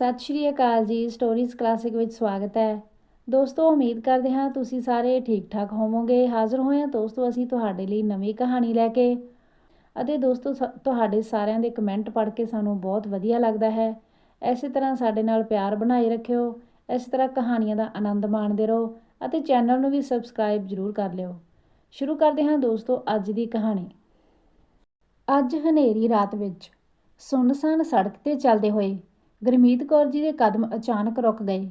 ਸਤਿ ਸ਼੍ਰੀ ਅਕਾਲ ਜੀ stories classic ਵਿੱਚ ਸਵਾਗਤ ਹੈ। ਦੋਸਤੋ, ਉਮੀਦ ਕਰਦੇ ਹਾਂ ਤੁਸੀਂ ਸਾਰੇ ਠੀਕ ਠਾਕ ਹੋਵੋਗੇ। ਹਾਜ਼ਰ ਹੋਏ ਹਾਂ ਦੋਸਤੋ, ਅਸੀਂ ਤੁਹਾਡੇ ਲਈ ਨਵੀਂ ਕਹਾਣੀ ਲੈ ਕੇ। ਅਤੇ ਦੋਸਤੋ, ਸ- ਤੁਹਾਡੇ ਸਾਰਿਆਂ ਦੇ ਕਮੈਂਟ ਪੜ੍ਹ ਕੇ ਸਾਨੂੰ ਬਹੁਤ ਵਧੀਆ ਲੱਗਦਾ ਹੈ। ਇਸੇ ਤਰ੍ਹਾਂ ਸਾਡੇ ਨਾਲ ਪਿਆਰ ਬਣਾਈ ਰੱਖਿਓ। ਇਸ ਤਰ੍ਹਾਂ ਕਹਾਣੀਆਂ ਦਾ ਆਨੰਦ ਮਾਣਦੇ ਰਹੋ ਅਤੇ ਚੈਨਲ ਨੂੰ ਵੀ ਸਬਸਕ੍ਰਾਈਬ ਜ਼ਰੂਰ ਕਰ ਲਿਓ। ਸ਼ੁਰੂ ਕਰਦੇ ਹਾਂ ਦੋਸਤੋ, ਅੱਜ ਦੀ ਕਹਾਣੀ। ਅੱਜ ਹਨੇਰੀ ਰਾਤ ਵਿੱਚ ਸੁੰਨਸਾਨ ਸੜਕ ਤੇ ਚੱਲਦੇ ਹੋਏ ਗੁਰਮੀਤ ਕੌਰ ਜੀ ਦੇ ਕਦਮ ਅਚਾਨਕ ਰੁਕ ਗਏ।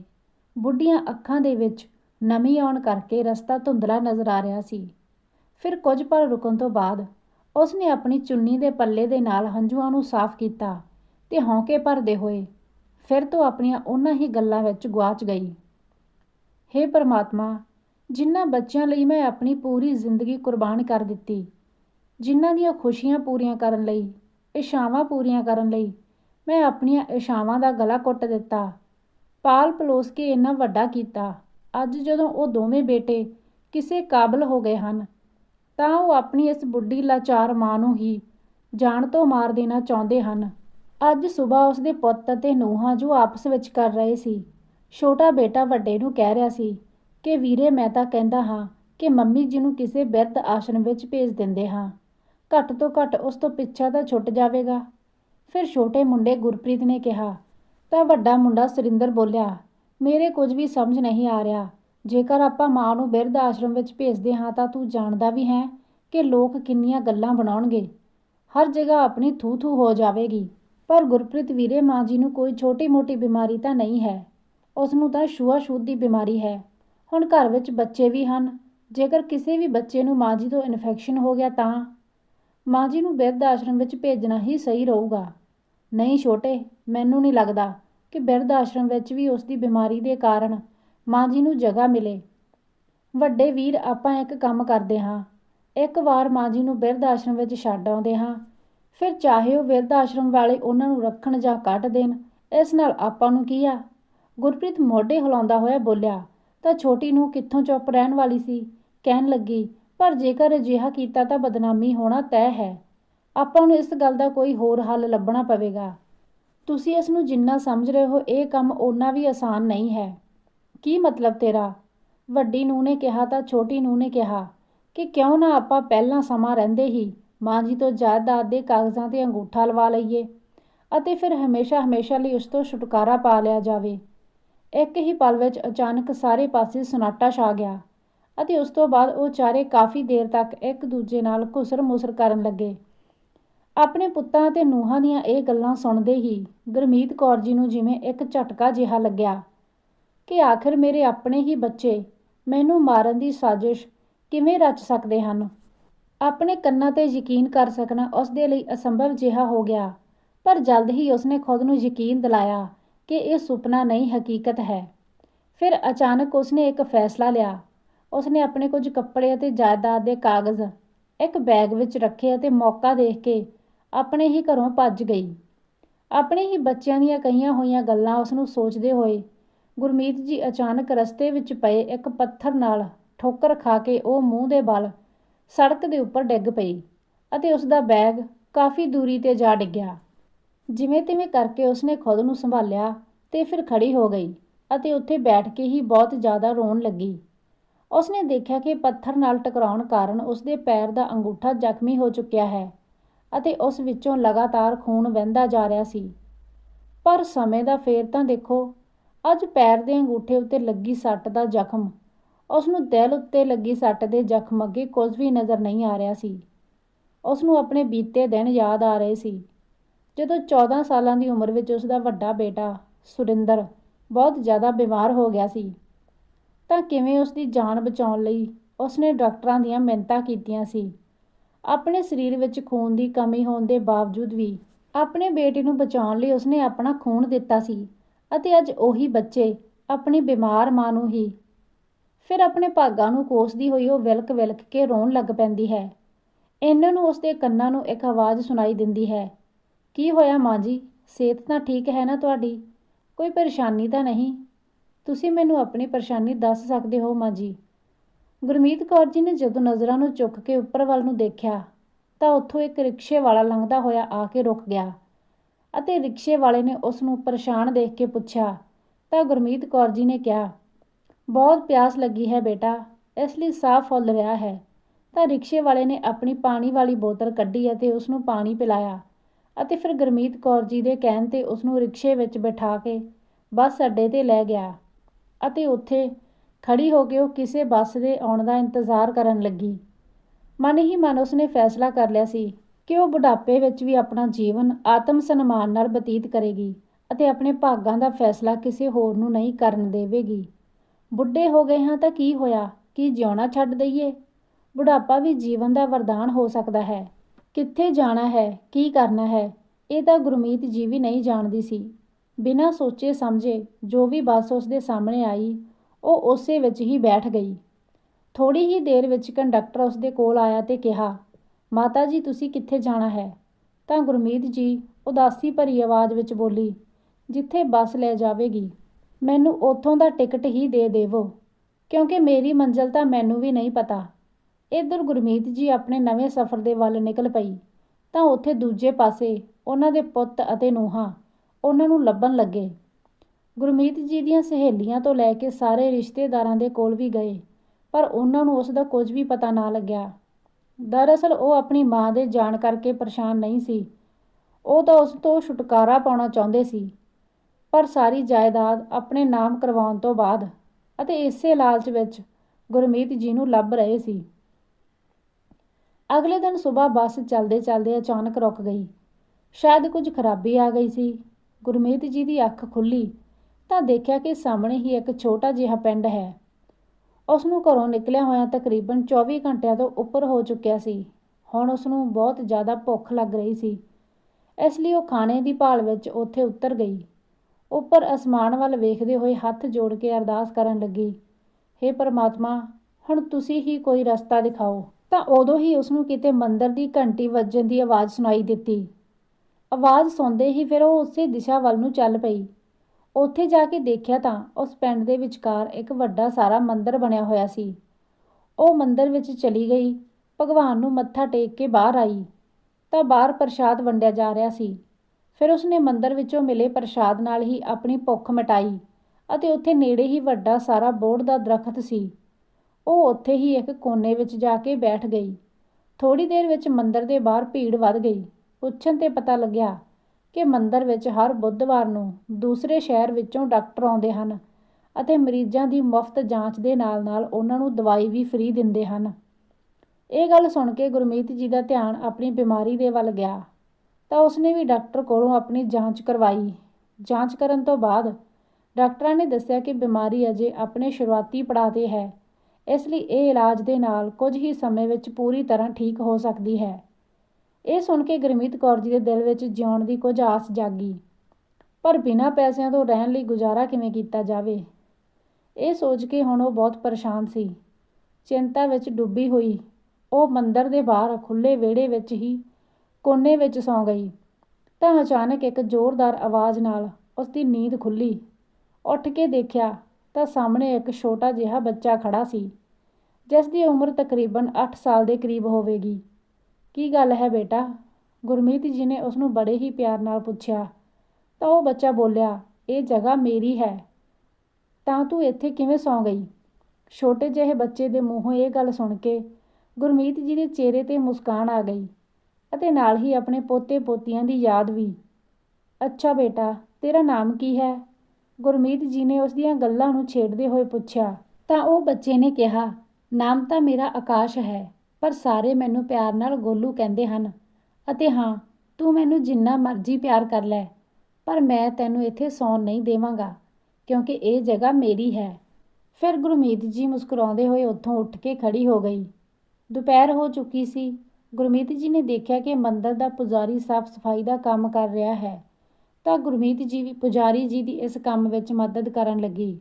ਬੁੱਢੀਆਂ ਅੱਖਾਂ ਦੇ ਵਿੱਚ ਨਮੀ ਆਉਣ ਕਰਕੇ ਰਸਤਾ ਧੁੰਦਲਾ ਨਜ਼ਰ ਆ ਰਿਹਾ ਸੀ। ਫਿਰ ਕੁਝ ਪਲ ਰੁਕਣ ਤੋਂ ਬਾਅਦ ਉਸ ਨੇ ਆਪਣੀ ਚੁੰਨੀ ਦੇ ਪੱਲੇ ਦੇ ਨਾਲ ਹੰਝੂਆਂ ਨੂੰ ਸਾਫ਼ ਕੀਤਾ ਤੇ ਹੌਂਕੇ ਭਰਦੇ ਹੋਏ ਫਿਰ ਤੋਂ ਆਪਣੀਆਂ ਉਹਨਾਂ ਹੀ ਗੱਲਾਂ ਵਿੱਚ ਗੁਆਚ ਗਈ। ਹੇ ਪਰਮਾਤਮਾ ਜਿਨ੍ਹਾਂ ਬੱਚਿਆਂ ਲਈ ਮੈਂ ਆਪਣੀ ਪੂਰੀ ਜ਼ਿੰਦਗੀ ਕੁਰਬਾਨ ਕਰ ਦਿੱਤੀ ਜਿਨ੍ਹਾਂ ਦੀਆਂ ਖੁਸ਼ੀਆਂ ਪੂਰੀਆਂ ਕਰਨ ਲਈ ਇਸ਼ਾਵਾਂ ਪੂਰੀਆਂ ਕਰਨ ਲਈ ਮੈਂ ਆਪਣੀਆਂ ਇੱਛਾਵਾਂ ਦਾ ਗਲਾ ਘੁੱਟ ਦਿੱਤਾ। ਪਾਲ ਪਲੋਸ ਕੇ ਇੰਨਾ ਵੱਡਾ ਕੀਤਾ। ਅੱਜ ਜਦੋਂ ਉਹ ਦੋਵੇਂ ਬੇਟੇ ਕਿਸੇ ਕਾਬਲ ਹੋ ਗਏ ਹਨ, ਤਾਂ ਉਹ ਆਪਣੀ ਇਸ ਬੁੱਢੀ ਲਾਚਾਰ ਮਾਂ ਨੂੰ ਹੀ ਜਾਣ ਤੋਂ ਮਾਰ ਦੇਣਾ ਚਾਹੁੰਦੇ ਹਨ। ਅੱਜ ਸਵੇਰ ਉਸਦੇ ਪੁੱਤ ਅਤੇ ਨੂੰਹਾਂ ਜੋ ਆਪਸ ਵਿੱਚ ਕਰ ਰਹੇ ਸੀ, ਛੋਟਾ ਬੇਟਾ ਵੱਡੇ ਨੂੰ ਕਹਿ ਰਿਹਾ ਸੀ ਕਿ, ਵੀਰੇ, ਮੈਂ ਤਾਂ ਕਹਿੰਦਾ ਹਾਂ ਕਿ ਮੰਮੀ ਜੀ ਨੂੰ ਕਿਸੇ ਬਿਰਧ ਆਸ਼ਰਮ ਵਿੱਚ ਭੇਜ ਦਿੰਦੇ ਹਾਂ। ਘੱਟ ਤੋਂ ਘੱਟ ਉਸ ਤੋਂ ਪਿੱਛਾ ਤਾਂ ਛੁੱਟ ਜਾਵੇਗਾ। ਫਿਰ ਛੋਟੇ ਮੁੰਡੇ ਗੁਰਪ੍ਰੀਤ ਨੇ ਕਿਹਾ, ਤਾਂ ਵੱਡਾ ਮੁੰਡਾ ਸੁਰਿੰਦਰ ਬੋਲਿਆ, ਮੇਰੇ ਕੁਝ ਵੀ ਸਮਝ ਨਹੀਂ ਆ ਰਿਹਾ। ਜੇਕਰ ਆਪਾਂ ਮਾਂ ਨੂੰ ਬਿਰਧ ਆਸ਼ਰਮ ਵਿੱਚ ਭੇਜਦੇ ਹਾਂ ਤਾਂ ਤੂੰ ਜਾਣਦਾ ਵੀ ਹੈ ਕਿ ਲੋਕ ਕਿੰਨੀਆਂ ਗੱਲਾਂ ਬਣਾਉਣਗੇ। ਹਰ ਜਗ੍ਹਾ ਆਪਣੀ ਥੂ ਥੂ ਹੋ ਜਾਵੇਗੀ। ਪਰ ਗੁਰਪ੍ਰੀਤ ਵੀਰੇ, ਮਾਂ ਜੀ ਨੂੰ ਕੋਈ ਛੋਟੀ-ਮੋਟੀ ਬਿਮਾਰੀ ਤਾਂ ਨਹੀਂ ਹੈ। ਉਸ ਨੂੰ ਤਾਂ ਛੂਆ-ਛੂਤ ਦੀ ਬਿਮਾਰੀ ਹੈ। ਹੁਣ ਘਰ ਵਿੱਚ ਬੱਚੇ ਵੀ ਹਨ। ਜੇਕਰ ਕਿਸੇ ਵੀ ਬੱਚੇ ਨੂੰ ਮਾਂ ਜੀ ਤੋਂ ਇਨਫੈਕਸ਼ਨ ਹੋ ਗਿਆ ਤਾਂ ਮਾਂ ਜੀ ਨੂੰ ਬਿਰਧ ਆਸ਼ਰਮ ਵਿੱਚ ਭੇਜਣਾ ਹੀ ਸਹੀ ਰਹੂਗਾ। ਨਹੀਂ ਛੋਟੇ, ਮੈਨੂੰ ਨਹੀਂ ਲੱਗਦਾ ਕਿ ਬਿਰਧ ਆਸ਼ਰਮ ਵਿੱਚ ਵੀ ਉਸ ਦੀ ਬਿਮਾਰੀ ਦੇ ਕਾਰਨ ਮਾਂ ਜੀ ਨੂੰ ਜਗ੍ਹਾ ਮਿਲੇ। ਵੱਡੇ ਵੀਰ ਆਪਾਂ ਇੱਕ ਕੰਮ ਕਰਦੇ ਹਾਂ। ਇੱਕ ਵਾਰ ਮਾਂ ਜੀ ਨੂੰ ਬਿਰਧ ਆਸ਼ਰਮ ਵਿੱਚ ਛੱਡ ਆਉਂਦੇ ਹਾਂ। ਫਿਰ ਚਾਹੇ ਉਹ ਬਿਰਧ ਆਸ਼ਰਮ ਵਾਲੇ ਉਹਨਾਂ ਨੂੰ ਰੱਖਣ ਜਾਂ ਕੱਢ ਦੇਣ, ਇਸ ਨਾਲ ਆਪਾਂ ਨੂੰ ਕੀ ਆ? ਗੁਰਪ੍ਰੀਤ ਮੋਢੇ ਹਿਲਾਉਂਦਾ ਹੋਇਆ ਬੋਲਿਆ, ਤਾਂ ਛੋਟੀ ਨੂੰ ਕਿੱਥੋਂ ਚੁੱਪ ਰਹਿਣ ਵਾਲੀ ਸੀ? ਕਹਿਣ ਲੱਗੀ, ਪਰ ਜੇਕਰ ਅਜਿਹਾ ਕੀਤਾ ਤਾਂ ਬਦਨਾਮੀ ਹੋਣਾ ਤੈਅ ਹੈ। ਆਪਾਂ ਨੂੰ ਇਸ ਗੱਲ ਦਾ ਕੋਈ ਹੋਰ ਹੱਲ ਲੱਭਣਾ ਪਵੇਗਾ। ਤੁਸੀਂ ਇਸ ਨੂੰ ਜਿੰਨਾ ਸਮਝ ਰਹੇ ਹੋ, ਇਹ ਕੰਮ ਓਨਾ ਵੀ ਆਸਾਨ ਨਹੀਂ ਹੈ। ਕੀ ਮਤਲਬ ਤੇਰਾ? ਵੱਡੀ ਨੂੰ ਨੇ ਕਿਹਾ ਤਾਂ ਛੋਟੀ ਨੂੰ ਨੇ ਕਿਹਾ ਕਿ ਕਿਉਂ ਨਾ ਆਪਾਂ ਪਹਿਲਾਂ ਸਮਾਂ ਰਹਿੰਦੇ ਹੀ ਮਾਂ ਜੀ ਤੋਂ ਜਾਇਦਾਦ ਦੇ ਕਾਗਜ਼ਾਂ ਤੇ ਅੰਗੂਠਾ ਲਵਾ ਲਈਏ ਅਤੇ ਫਿਰ ਹਮੇਸ਼ਾ ਹਮੇਸ਼ਾ ਲਈ ਉਸ ਤੋਂ ਛੁਟਕਾਰਾ ਪਾ ਲਿਆ ਜਾਵੇ। ਇੱਕ ਹੀ ਪਲ ਵਿੱਚ ਅਚਾਨਕ ਸਾਰੇ ਪਾਸੇ ਸਨਾਟਾ ਛਾ ਗਿਆ ਅਤੇ ਉਸ ਤੋਂ ਬਾਅਦ ਉਹ ਚਾਰੇ ਕਾਫੀ ਦੇਰ ਤੱਕ ਇੱਕ ਦੂਜੇ ਨਾਲ ਘੁਸਰ-ਮੁਸਰ ਕਰਨ ਲੱਗੇ। ਆਪਣੇ ਪੁੱਤਾਂ ਅਤੇ ਨੂੰਹਾਂ ਦੀਆਂ ਇਹ ਗੱਲਾਂ ਸੁਣਦੇ ਹੀ ਗੁਰਮੀਤ ਕੌਰ ਜੀ ਨੂੰ ਜਿਵੇਂ ਇੱਕ ਝਟਕਾ ਜਿਹਾ ਲੱਗਿਆ ਕਿ ਆਖਿਰ ਮੇਰੇ ਆਪਣੇ ਹੀ ਬੱਚੇ ਮੈਨੂੰ ਮਾਰਨ ਦੀ ਸਾਜ਼ਿਸ਼ ਕਿਵੇਂ ਰਚ ਸਕਦੇ ਹਨ? ਆਪਣੇ ਕੰਨਾਂ ਤੇ ਯਕੀਨ ਕਰ ਸਕਣਾ ਉਸ ਦੇ ਲਈ ਅਸੰਭਵ ਜਿਹਾ ਹੋ ਗਿਆ, ਪਰ ਜਲਦ ਹੀ ਉਸਨੇ ਖੁਦ ਨੂੰ ਯਕੀਨ ਦਿਲਾਇਆ ਕਿ ਇਹ ਸੁਪਨਾ ਨਹੀਂ ਹਕੀਕਤ ਹੈ। ਫਿਰ ਅਚਾਨਕ ਉਸਨੇ ਇੱਕ ਫੈਸਲਾ ਲਿਆ। ਉਸਨੇ ਆਪਣੇ ਕੁਝ ਕੱਪੜੇ ਅਤੇ ਜਾਇਦਾਦ ਦੇ ਕਾਗਜ਼ ਇੱਕ ਬੈਗ ਵਿੱਚ ਰੱਖੇ ਅਤੇ ਮੌਕਾ ਦੇਖ ਕੇ ਆਪਣੇ ਹੀ ਘਰੋਂ ਭੱਜ ਗਈ। ਆਪਣੇ ਹੀ ਬੱਚਿਆਂ ਦੀਆਂ ਕਹੀਆਂ ਹੋਈਆਂ ਗੱਲਾਂ ਉਸ ਨੂੰ ਸੋਚਦੇ ਹੋਏ ਗੁਰਮੀਤ ਜੀ ਅਚਾਨਕ ਰਸਤੇ ਵਿੱਚ ਪਏ ਇੱਕ ਪੱਥਰ ਨਾਲ ਠੋਕਰ ਖਾ ਕੇ ਉਹ ਮੂੰਹ ਦੇ ਬਲ ਸੜਕ ਦੇ ਉੱਪਰ ਡਿੱਗ ਪਈ ਅਤੇ ਉਸ ਦਾ ਬੈਗ ਕਾਫੀ ਦੂਰੀ ਤੇ ਜਾ ਡਿੱਗਿਆ। ਜਿਵੇਂ ਤਿਵੇਂ ਕਰਕੇ ਉਸਨੇ ਖੁਦ ਨੂੰ ਸੰਭਾਲਿਆ ਤੇ ਫਿਰ ਖੜੀ ਹੋ ਗਈ ਅਤੇ ਉੱਥੇ ਬੈਠ ਕੇ ਹੀ ਬਹੁਤ ਜ਼ਿਆਦਾ ਰੋਣ ਲੱਗੀ। ਉਸਨੇ ਦੇਖਿਆ ਕਿ ਪੱਥਰ ਨਾਲ ਟਕਰਾਉਣ ਕਾਰਨ ਉਸਦੇ ਪੈਰ ਦਾ ਅੰਗੂਠਾ ਜ਼ਖਮੀ ਹੋ ਚੁੱਕਿਆ ਹੈ ਅਤੇ ਉਸ ਵਿੱਚੋਂ ਲਗਾਤਾਰ ਖੂਨ ਵਹਿੰਦਾ ਜਾ ਰਿਹਾ ਸੀ। ਪਰ ਸਮੇਂ ਦਾ ਫੇਰ ਤਾਂ ਦੇਖੋ, ਅੱਜ ਪੈਰ ਦੇ ਅੰਗੂਠੇ ਉੱਤੇ ਲੱਗੀ ਸੱਟ ਦਾ ਜ਼ਖਮ। ਉਸ ਨੂੰ ਦਿਲ ਉੱਤੇ ਲੱਗੀ ਸੱਟ ਦੇ ਜ਼ਖਮ ਅੱਗੇ ਕੁਝ ਵੀ ਨਜ਼ਰ ਨਹੀਂ ਆ ਰਿਹਾ ਸੀ। ਉਸ ਨੂੰ ਆਪਣੇ ਬੀਤੇ ਦਿਨ ਯਾਦ ਆ ਰਹੇ ਸੀ, ਜਦੋਂ 14 ਸਾਲਾਂ ਦੀ ਉਮਰ ਵਿੱਚ ਉਸ ਦਾ ਵੱਡਾ ਬੇਟਾ ਸੁਰਿੰਦਰ ਬਹੁਤ ਜ਼ਿਆਦਾ ਬਿਮਾਰ ਹੋ ਗਿਆ ਸੀ। ਤਾਂ ਕਿਵੇਂ ਉਸ ਦੀ ਜਾਨ ਬਚਾਉਣ ਲਈ ਉਸਨੇ ਡਾਕਟਰਾਂ ਦੀਆਂ ਮਿਹਨਤਾਂ ਕੀਤੀਆਂ ਸੀ? ਆਪਣੇ ਸਰੀਰ ਵਿੱਚ ਖੂਨ ਦੀ ਕਮੀ ਹੋਣ ਦੇ ਬਾਵਜੂਦ ਵੀ ਆਪਣੇ ਬੇਟੇ ਨੂੰ ਬਚਾਉਣ ਲਈ ਉਸਨੇ ਆਪਣਾ ਖੂਨ ਦਿੱਤਾ ਸੀ ਅਤੇ ਅੱਜ ਉਹੀ ਬੱਚੇ ਆਪਣੀ ਬਿਮਾਰ ਮਾਂ ਨੂੰ ਹੀ ਫਿਰ ਆਪਣੇ ਭਾਗਾਂ ਨੂੰ ਕੋਸਦੀ ਹੋਈ ਉਹ ਵਿਲਕ ਵਿਲਕ ਕੇ ਰੋਣ ਲੱਗ ਪੈਂਦੀ ਹੈ। ਇਹਨਾਂ ਨੂੰ ਉਸਦੇ ਕੰਨਾਂ ਨੂੰ ਇੱਕ ਆਵਾਜ਼ ਸੁਣਾਈ ਦਿੰਦੀ ਹੈ। ਕੀ ਹੋਇਆ ਮਾਂ ਜੀ? ਸਿਹਤ ਤਾਂ ਠੀਕ ਹੈ ਨਾ ਤੁਹਾਡੀ? ਕੋਈ ਪਰੇਸ਼ਾਨੀ ਤਾਂ ਨਹੀਂ? ਤੁਸੀਂ ਮੈਨੂੰ ਆਪਣੀ ਪਰੇਸ਼ਾਨੀ ਦੱਸ ਸਕਦੇ ਹੋ ਮਾਂ ਜੀ? ਗੁਰਮੀਤ ਕੌਰ ਜੀ ਨੇ ਜਦੋਂ ਨਜ਼ਰਾਂ ਨੂੰ ਚੁੱਕ ਕੇ ਉੱਪਰ ਵੱਲ ਨੂੰ ਦੇਖਿਆ, ਤਾਂ ਉੱਥੋਂ ਇੱਕ ਰਿਕਸ਼ੇ ਵਾਲਾ ਲੰਘਦਾ ਹੋਇਆ ਆ ਕੇ ਰੁਕ ਗਿਆ ਅਤੇ ਰਿਕਸ਼ੇ ਵਾਲੇ ਨੇ ਉਸ ਨੂੰ ਪਰੇਸ਼ਾਨ ਦੇਖ ਕੇ ਪੁੱਛਿਆ, ਤਾਂ ਗੁਰਮੀਤ ਕੌਰ ਜੀ ਨੇ ਕਿਹਾ, ਬਹੁਤ ਪਿਆਸ ਲੱਗੀ ਹੈ ਬੇਟਾ, ਇਸ ਲਈ ਸਾਹ ਫੁੱਲ ਰਿਹਾ ਹੈ। ਤਾਂ ਰਿਕਸ਼ੇ ਵਾਲੇ ਨੇ ਆਪਣੀ ਪਾਣੀ ਵਾਲੀ ਬੋਤਲ ਕੱਢੀ ਅਤੇ ਉਸ ਨੂੰ ਪਾਣੀ ਪਿਲਾਇਆ ਅਤੇ ਫਿਰ ਗੁਰਮੀਤ ਕੌਰ ਜੀ ਦੇ ਕਹਿਣ ਤੇ ਉਸ ਨੂੰ ਰਿਕਸ਼ੇ ਵਿੱਚ ਬਿਠਾ ਕੇ ਬੱਸ ਅੱਡੇ ਤੇ ਲੈ ਗਿਆ ਅਤੇ ਉੱਥੇ ਖੜੀ ਹੋ ਕੇ ਉਹ ਕਿਸੇ ਬੱਸ ਦੇ ਆਉਣ ਦਾ ਇੰਤਜ਼ਾਰ ਕਰਨ ਲੱਗੀ। ਮਨ ਹੀ ਮਨ ਉਸਨੇ ਫੈਸਲਾ ਕਰ ਲਿਆ ਸੀ ਕਿ ਉਹ ਬੁਢਾਪੇ ਵਿੱਚ ਵੀ ਆਪਣਾ ਜੀਵਨ ਆਤਮ ਸਨਮਾਨ ਨਾਲ ਬਤੀਤ ਕਰੇਗੀ ਅਤੇ ਆਪਣੇ ਭਾਗਾਂ ਦਾ ਫੈਸਲਾ ਕਿਸੇ ਹੋਰ ਨੂੰ ਨਹੀਂ ਕਰਨ ਦੇਵੇਗੀ। ਬੁੱਢੇ ਹੋ ਗਏ ਹਾਂ ਤਾਂ ਕੀ ਹੋਇਆ? ਕੀ ਜਿਉਣਾ ਛੱਡ ਦਈਏ? ਬੁਢਾਪਾ ਵੀ ਜੀਵਨ ਦਾ ਵਰਦਾਨ ਹੋ ਸਕਦਾ ਹੈ। ਕਿੱਥੇ ਜਾਣਾ ਹੈ? ਕੀ ਕਰਨਾ ਹੈ? ਇਹ ਤਾਂ ਗੁਰਮੀਤ ਜੀ ਵੀ ਨਹੀਂ ਜਾਣਦੀ ਸੀ। ਬਿਨਾਂ ਸੋਚੇ ਸਮਝੇ ਜੋ ਵੀ ਬੱਸ ਉਸ ਦੇ ਸਾਹਮਣੇ ਆਈ ਉਹ ਉਸੇ ਵਿੱਚ ਹੀ ਬੈਠ ਗਈ। ਥੋੜੀ ਹੀ ਦੇਰ ਵਿੱਚ ਕੰਡਕਟਰ ਉਸ ਦੇ ਕੋਲ ਆਇਆ ਤੇ ਕਿਹਾ, ਮਾਤਾ ਜੀ, ਤੁਸੀਂ ਕਿੱਥੇ ਜਾਣਾ ਹੈ? ਤਾਂ ਗੁਰਮੀਤ ਜੀ ਉਦਾਸੀ ਭਰੀ ਆਵਾਜ਼ ਵਿੱਚ ਬੋਲੀ, ਜਿੱਥੇ ਬੱਸ ਲੈ ਜਾਵੇਗੀ। ਮੈਨੂੰ ਉੱਥੋਂ ਦਾ ਟਿਕਟ ਹੀ ਦੇ ਦੇਵੋ, ਕਿਉਂਕਿ ਮੇਰੀ ਮੰਜ਼ਲ ਤਾਂ ਮੈਨੂੰ ਵੀ ਨਹੀਂ ਪਤਾ। ਇੱਧਰ ਗੁਰਮੀਤ ਜੀ ਆਪਣੇ ਨਵੇਂ ਸਫ਼ਰ ਦੇ ਵੱਲ ਨਿਕਲ ਪਈ, ਤਾਂ ਉੱਥੇ ਦੂਜੇ ਪਾਸੇ ਉਹਨਾਂ ਦੇ ਪੁੱਤ ਅਤੇ ਨੂੰਹਾਂ ਉਹਨਾਂ ਨੂੰ ਲੱਭਣ ਲੱਗੇ। ਗੁਰਮੀਤ ਜੀ ਦੀਆਂ ਸਹੇਲੀਆਂ ਤੋਂ ਲੈ ਕੇ ਸਾਰੇ ਰਿਸ਼ਤੇਦਾਰਾਂ ਦੇ ਕੋਲ ਵੀ ਗਏ, ਪਰ ਉਹਨਾਂ ਨੂੰ ਉਸ ਦਾ ਕੁਝ ਵੀ ਪਤਾ ਨਾ ਲੱਗਿਆ। ਦਰਅਸਲ ਉਹ ਆਪਣੀ ਮਾਂ ਦੇ ਜਾਣ ਕਰਕੇ ਪਰੇਸ਼ਾਨ ਨਹੀਂ ਸੀ। ਉਹ ਤਾਂ ਉਸ ਤੋਂ ਛੁਟਕਾਰਾ ਪਾਉਣਾ ਚਾਹੁੰਦੇ ਸੀ, ਪਰ ਸਾਰੀ ਜਾਇਦਾਦ ਆਪਣੇ ਨਾਮ ਕਰਵਾਉਣ ਤੋਂ ਬਾਅਦ ਅਤੇ ਇਸੇ ਲਾਲਚ ਵਿੱਚ ਗੁਰਮੀਤ ਜੀ ਨੂੰ ਲੱਭ ਰਹੇ ਸੀ। ਅਗਲੇ ਦਿਨ ਸਵੇਰ ਬੱਸ ਚੱਲਦੇ ਚੱਲਦੇ ਅਚਾਨਕ ਰੁਕ ਗਈ। ਸ਼ਾਇਦ ਕੁਝ ਖਰਾਬੀ ਆ ਗਈ ਸੀ। ਗੁਰਮੀਤ ਜੀ ਦੀ ਅੱਖ ਖੁੱਲੀ ਤਾਂ ਦੇਖਿਆ ਕਿ ਸਾਹਮਣੇ ਹੀ ਇੱਕ ਛੋਟਾ ਜਿਹਾ ਪਿੰਡ ਹੈ। ਉਸ ਨੂੰ ਘਰੋਂ ਨਿਕਲਿਆ ਹੋਇਆ ਤਕਰੀਬਨ 24 ਘੰਟਿਆਂ ਤੋਂ ਉੱਪਰ ਹੋ ਚੁੱਕਿਆ ਸੀ। ਹੁਣ ਉਸ ਨੂੰ ਬਹੁਤ ਜ਼ਿਆਦਾ ਭੁੱਖ ਲੱਗ ਰਹੀ ਸੀ। ਇਸ ਲਈ ਉਹ ਖਾਣੇ ਦੀ ਭਾਲ ਵਿੱਚ ਉੱਥੇ ਉਤਰ ਗਈ। ਉੱਪਰ ਅਸਮਾਨ ਵੱਲ ਵੇਖਦੇ ਹੋਏ ਹੱਥ ਜੋੜ ਕੇ ਅਰਦਾਸ ਕਰਨ ਲੱਗੀ हे ਪਰਮਾਤਮਾ, ਹੁਣ ਤੁਸੀਂ ਹੀ ਕੋਈ ਰਸਤਾ ਦਿਖਾਓ। ਤਾਂ ਉਦੋਂ ਹੀ ਉਸ ਨੂੰ ਕਿਤੇ ਮੰਦਰ ਦੀ ਘੰਟੀ ਵੱਜਣ ਦੀ ਆਵਾਜ਼ ਸੁਣਾਈ ਦਿੱਤੀ। ਆਵਾਜ਼ ਸੁਣਦੇ ਹੀ ਫਿਰ ਉਹ ਉਸੇ ਦਿਸ਼ਾ ਵੱਲ ਨੂੰ ਚੱਲ ਪਈ। ਉੱਥੇ ਜਾ ਕੇ ਦੇਖਿਆ ਤਾਂ ਉਸ ਪਿੰਡ ਦੇ ਵਿਚਕਾਰ ਇੱਕ ਵੱਡਾ ਸਾਰਾ ਮੰਦਰ ਬਣਿਆ ਹੋਇਆ ਸੀ। ਉਹ ਮੰਦਰ ਵਿੱਚ ਚਲੀ ਗਈ, ਭਗਵਾਨ ਨੂੰ ਮੱਥਾ ਟੇਕ ਕੇ ਬਾਹਰ ਆਈ। ਤਾਂ ਬਾਹਰ ਪ੍ਰਸ਼ਾਦ ਵੰਡਿਆ ਜਾ ਰਿਹਾ ਸੀ। ਫਿਰ ਉਸਨੇ ਮੰਦਰ ਵਿੱਚੋਂ ਮਿਲੇ ਪ੍ਰਸ਼ਾਦ ਨਾਲ ਹੀ ਆਪਣੀ ਭੁੱਖ ਮਿਟਾਈ ਅਤੇ ਉੱਥੇ ਨੇੜੇ ਹੀ ਵੱਡਾ ਸਾਰਾ ਬੋੜ ਦਾ ਦਰਖਤ ਸੀ। ਉਹ ਉੱਥੇ ਹੀ ਇੱਕ ਕੋਨੇ ਵਿੱਚ ਜਾ ਕੇ ਬੈਠ ਗਈ। ਥੋੜੀ ਦੇਰ ਵਿੱਚ ਮੰਦਰ ਦੇ ਬਾਹਰ ਭੀੜ ਵੱਧ ਗਈ। ਪੁੱਛਣ ਤੇ ਪਤਾ ਲੱਗਿਆ ਕਿ ਮੰਦਰ ਵਿੱਚ ਹਰ ਬੁੱਧਵਾਰ ਨੂੰ ਦੂਸਰੇ ਸ਼ਹਿਰ ਵਿੱਚੋਂ ਡਾਕਟਰ ਆਉਂਦੇ ਹਨ ਅਤੇ ਮਰੀਜ਼ਾਂ ਦੀ ਮੁਫਤ ਜਾਂਚ ਦੇ ਨਾਲ-ਨਾਲ ਉਹਨਾਂ ਨੂੰ ਦਵਾਈ ਵੀ ਫ੍ਰੀ ਦਿੰਦੇ ਹਨ। ਇਹ ਗੱਲ ਸੁਣ ਕੇ ਗੁਰਮੀਤ ਜੀ ਦਾ ਧਿਆਨ ਆਪਣੀ ਬਿਮਾਰੀ ਦੇ ਵੱਲ ਗਿਆ ਤਾਂ ਉਸਨੇ ਵੀ ਡਾਕਟਰ ਕੋਲੋਂ ਆਪਣੀ ਜਾਂਚ ਕਰਵਾਈ। ਜਾਂਚ ਕਰਨ ਤੋਂ ਬਾਅਦ ਡਾਕਟਰਾਂ ਨੇ ਦੱਸਿਆ ਕਿ ਬਿਮਾਰੀ ਅਜੇ ਆਪਣੇ ਸ਼ੁਰੂਆਤੀ ਪੜਾਅ 'ਤੇ ਹੈ, ਇਸ ਲਈ ਇਹ ਇਲਾਜ ਦੇ ਨਾਲ ਕੁਝ ਹੀ ਸਮੇਂ ਵਿੱਚ ਪੂਰੀ ਤਰ੍ਹਾਂ ਠੀਕ ਹੋ ਸਕਦੀ ਹੈ। ਇਹ ਸੁਣ ਕੇ ਗੁਰਮੀਤ ਕੌਰ ਜੀ ਦੇ ਦਿਲ ਵਿੱਚ ਜਿਉਣ ਦੀ ਕੁਝ ਆਸ ਜਾਗੀ। ਪਰ ਬਿਨਾਂ ਪੈਸਿਆਂ ਤੋਂ ਰਹਿਣ ਲਈ ਗੁਜ਼ਾਰਾ ਕਿਵੇਂ ਕੀਤਾ ਜਾਵੇ? ਇਹ ਸੋਚ ਕੇ ਹੁਣ ਉਹ ਬਹੁਤ ਪਰੇਸ਼ਾਨ ਸੀ। ਚਿੰਤਾ ਵਿੱਚ ਡੁੱਬੀ ਹੋਈ। ਉਹ ਮੰਦਰ ਦੇ ਬਾਹਰ ਖੁੱਲੇ ਵਿਹੜੇ ਵਿੱਚ ਹੀ ਕੋਨੇ ਵਿੱਚ ਸੌਂ ਗਈ। ਤਾਂ ਅਚਾਨਕ ਇੱਕ ਜ਼ੋਰਦਾਰ ਆਵਾਜ਼ ਨਾਲ ਉਸ ਦੀ ਨੀਂਦ ਖੁੱਲੀ ਉੱਠ ਕੇ ਦੇਖਿਆ ਤਾਂ ਸਾਹਮਣੇ ਇੱਕ ਛੋਟਾ ਜਿਹਾ ਬੱਚਾ ਖੜਾ ਸੀ, ਜਿਸ ਦੀ ਉਮਰ ਤਕਰੀਬਨ 8 ਸਾਲ ਦੇ ਕਰੀਬ ਹੋਵੇਗੀ। ਕੀ ਗੱਲ ਹੈ ਬੇਟਾ? ਗੁਰਮੀਤ ਜੀ ਨੇ ਉਸ ਨੂੰ ਬੜੇ ਹੀ ਪਿਆਰ ਨਾਲ ਪੁੱਛਿਆ। ਤਾਂ ਉਹ ਬੱਚਾ ਬੋਲਿਆ, ਇਹ ਜਗ੍ਹਾ ਮੇਰੀ ਹੈ। ਤਾਂ ਤੂੰ ਇੱਥੇ ਕਿਵੇਂ ਸੌਂ ਗਈ? ਛੋਟੇ ਜਿਹੇ ਬੱਚੇ ਦੇ ਮੂੰਹੋਂ ਇਹ ਗੱਲ ਸੁਣ ਕੇ ਗੁਰਮੀਤ ਜੀ ਦੇ ਚਿਹਰੇ ਤੇ ਮੁਸਕਾਨ ਆ ਗਈ ਅਤੇ ਨਾਲ ਹੀ ਆਪਣੇ ਪੋਤੇ ਪੋਤੀਆਂ ਦੀ ਯਾਦ ਵੀ। ਅੱਛਾ ਬੇਟਾ, ਤੇਰਾ ਨਾਮ ਕੀ ਹੈ? ਗੁਰਮੀਤ ਜੀ ਨੇ ਉਸ ਦੀਆਂ ਗੱਲਾਂ ਨੂੰ ਛੇੜਦੇ ਹੋਏ ਪੁੱਛਿਆ। ਤਾਂ ਉਹ ਬੱਚੇ ਨੇ ਕਿਹਾ, ਨਾਮ ਤਾਂ ਮੇਰਾ ਆਕਾਸ਼ ਹੈ। ਪਰ ਸਾਰੇ ਮੈਨੂੰ ਪਿਆਰ ਨਾਲ ਗੋਲੂ ਕਹਿੰਦੇ ਹਨ। ਅਤੇ ਹਾਂ, ਤੂੰ ਮੈਨੂੰ ਜਿੰਨਾ ਮਰਜ਼ੀ ਪਿਆਰ ਕਰ ਲੈ, ਪਰ ਮੈਂ ਤੈਨੂੰ ਇੱਥੇ ਸੌਣ ਨਹੀਂ ਦੇਵਾਂਗਾ, ਕਿਉਂਕਿ ਇਹ ਜਗ੍ਹਾ ਮੇਰੀ ਹੈ। ਫਿਰ ਗੁਰਮੀਤ ਜੀ ਮੁਸਕਰਾਉਂਦੇ ਹੋਏ ਉੱਥੋਂ ਉੱਠ ਕੇ ਖੜੀ ਹੋ ਗਈ। ਦੁਪਹਿਰ ਹੋ ਚੁੱਕੀ ਸੀ। ਗੁਰਮੀਤ ਜੀ ਨੇ ਦੇਖਿਆ ਕਿ ਮੰਦਰ ਦਾ ਪੁਜਾਰੀ ਸਾਫ਼ ਸਫ਼ਾਈ ਦਾ ਕੰਮ ਕਰ ਰਿਹਾ ਹੈ, ਤਾਂ ਗੁਰਮੀਤ ਜੀ ਵੀ, ਪੁਜਾਰੀ ਜੀ ਦੀ ਇਸ ਕੰਮ ਵਿੱਚ ਮਦਦ ਕਰਨ ਲੱਗੀ।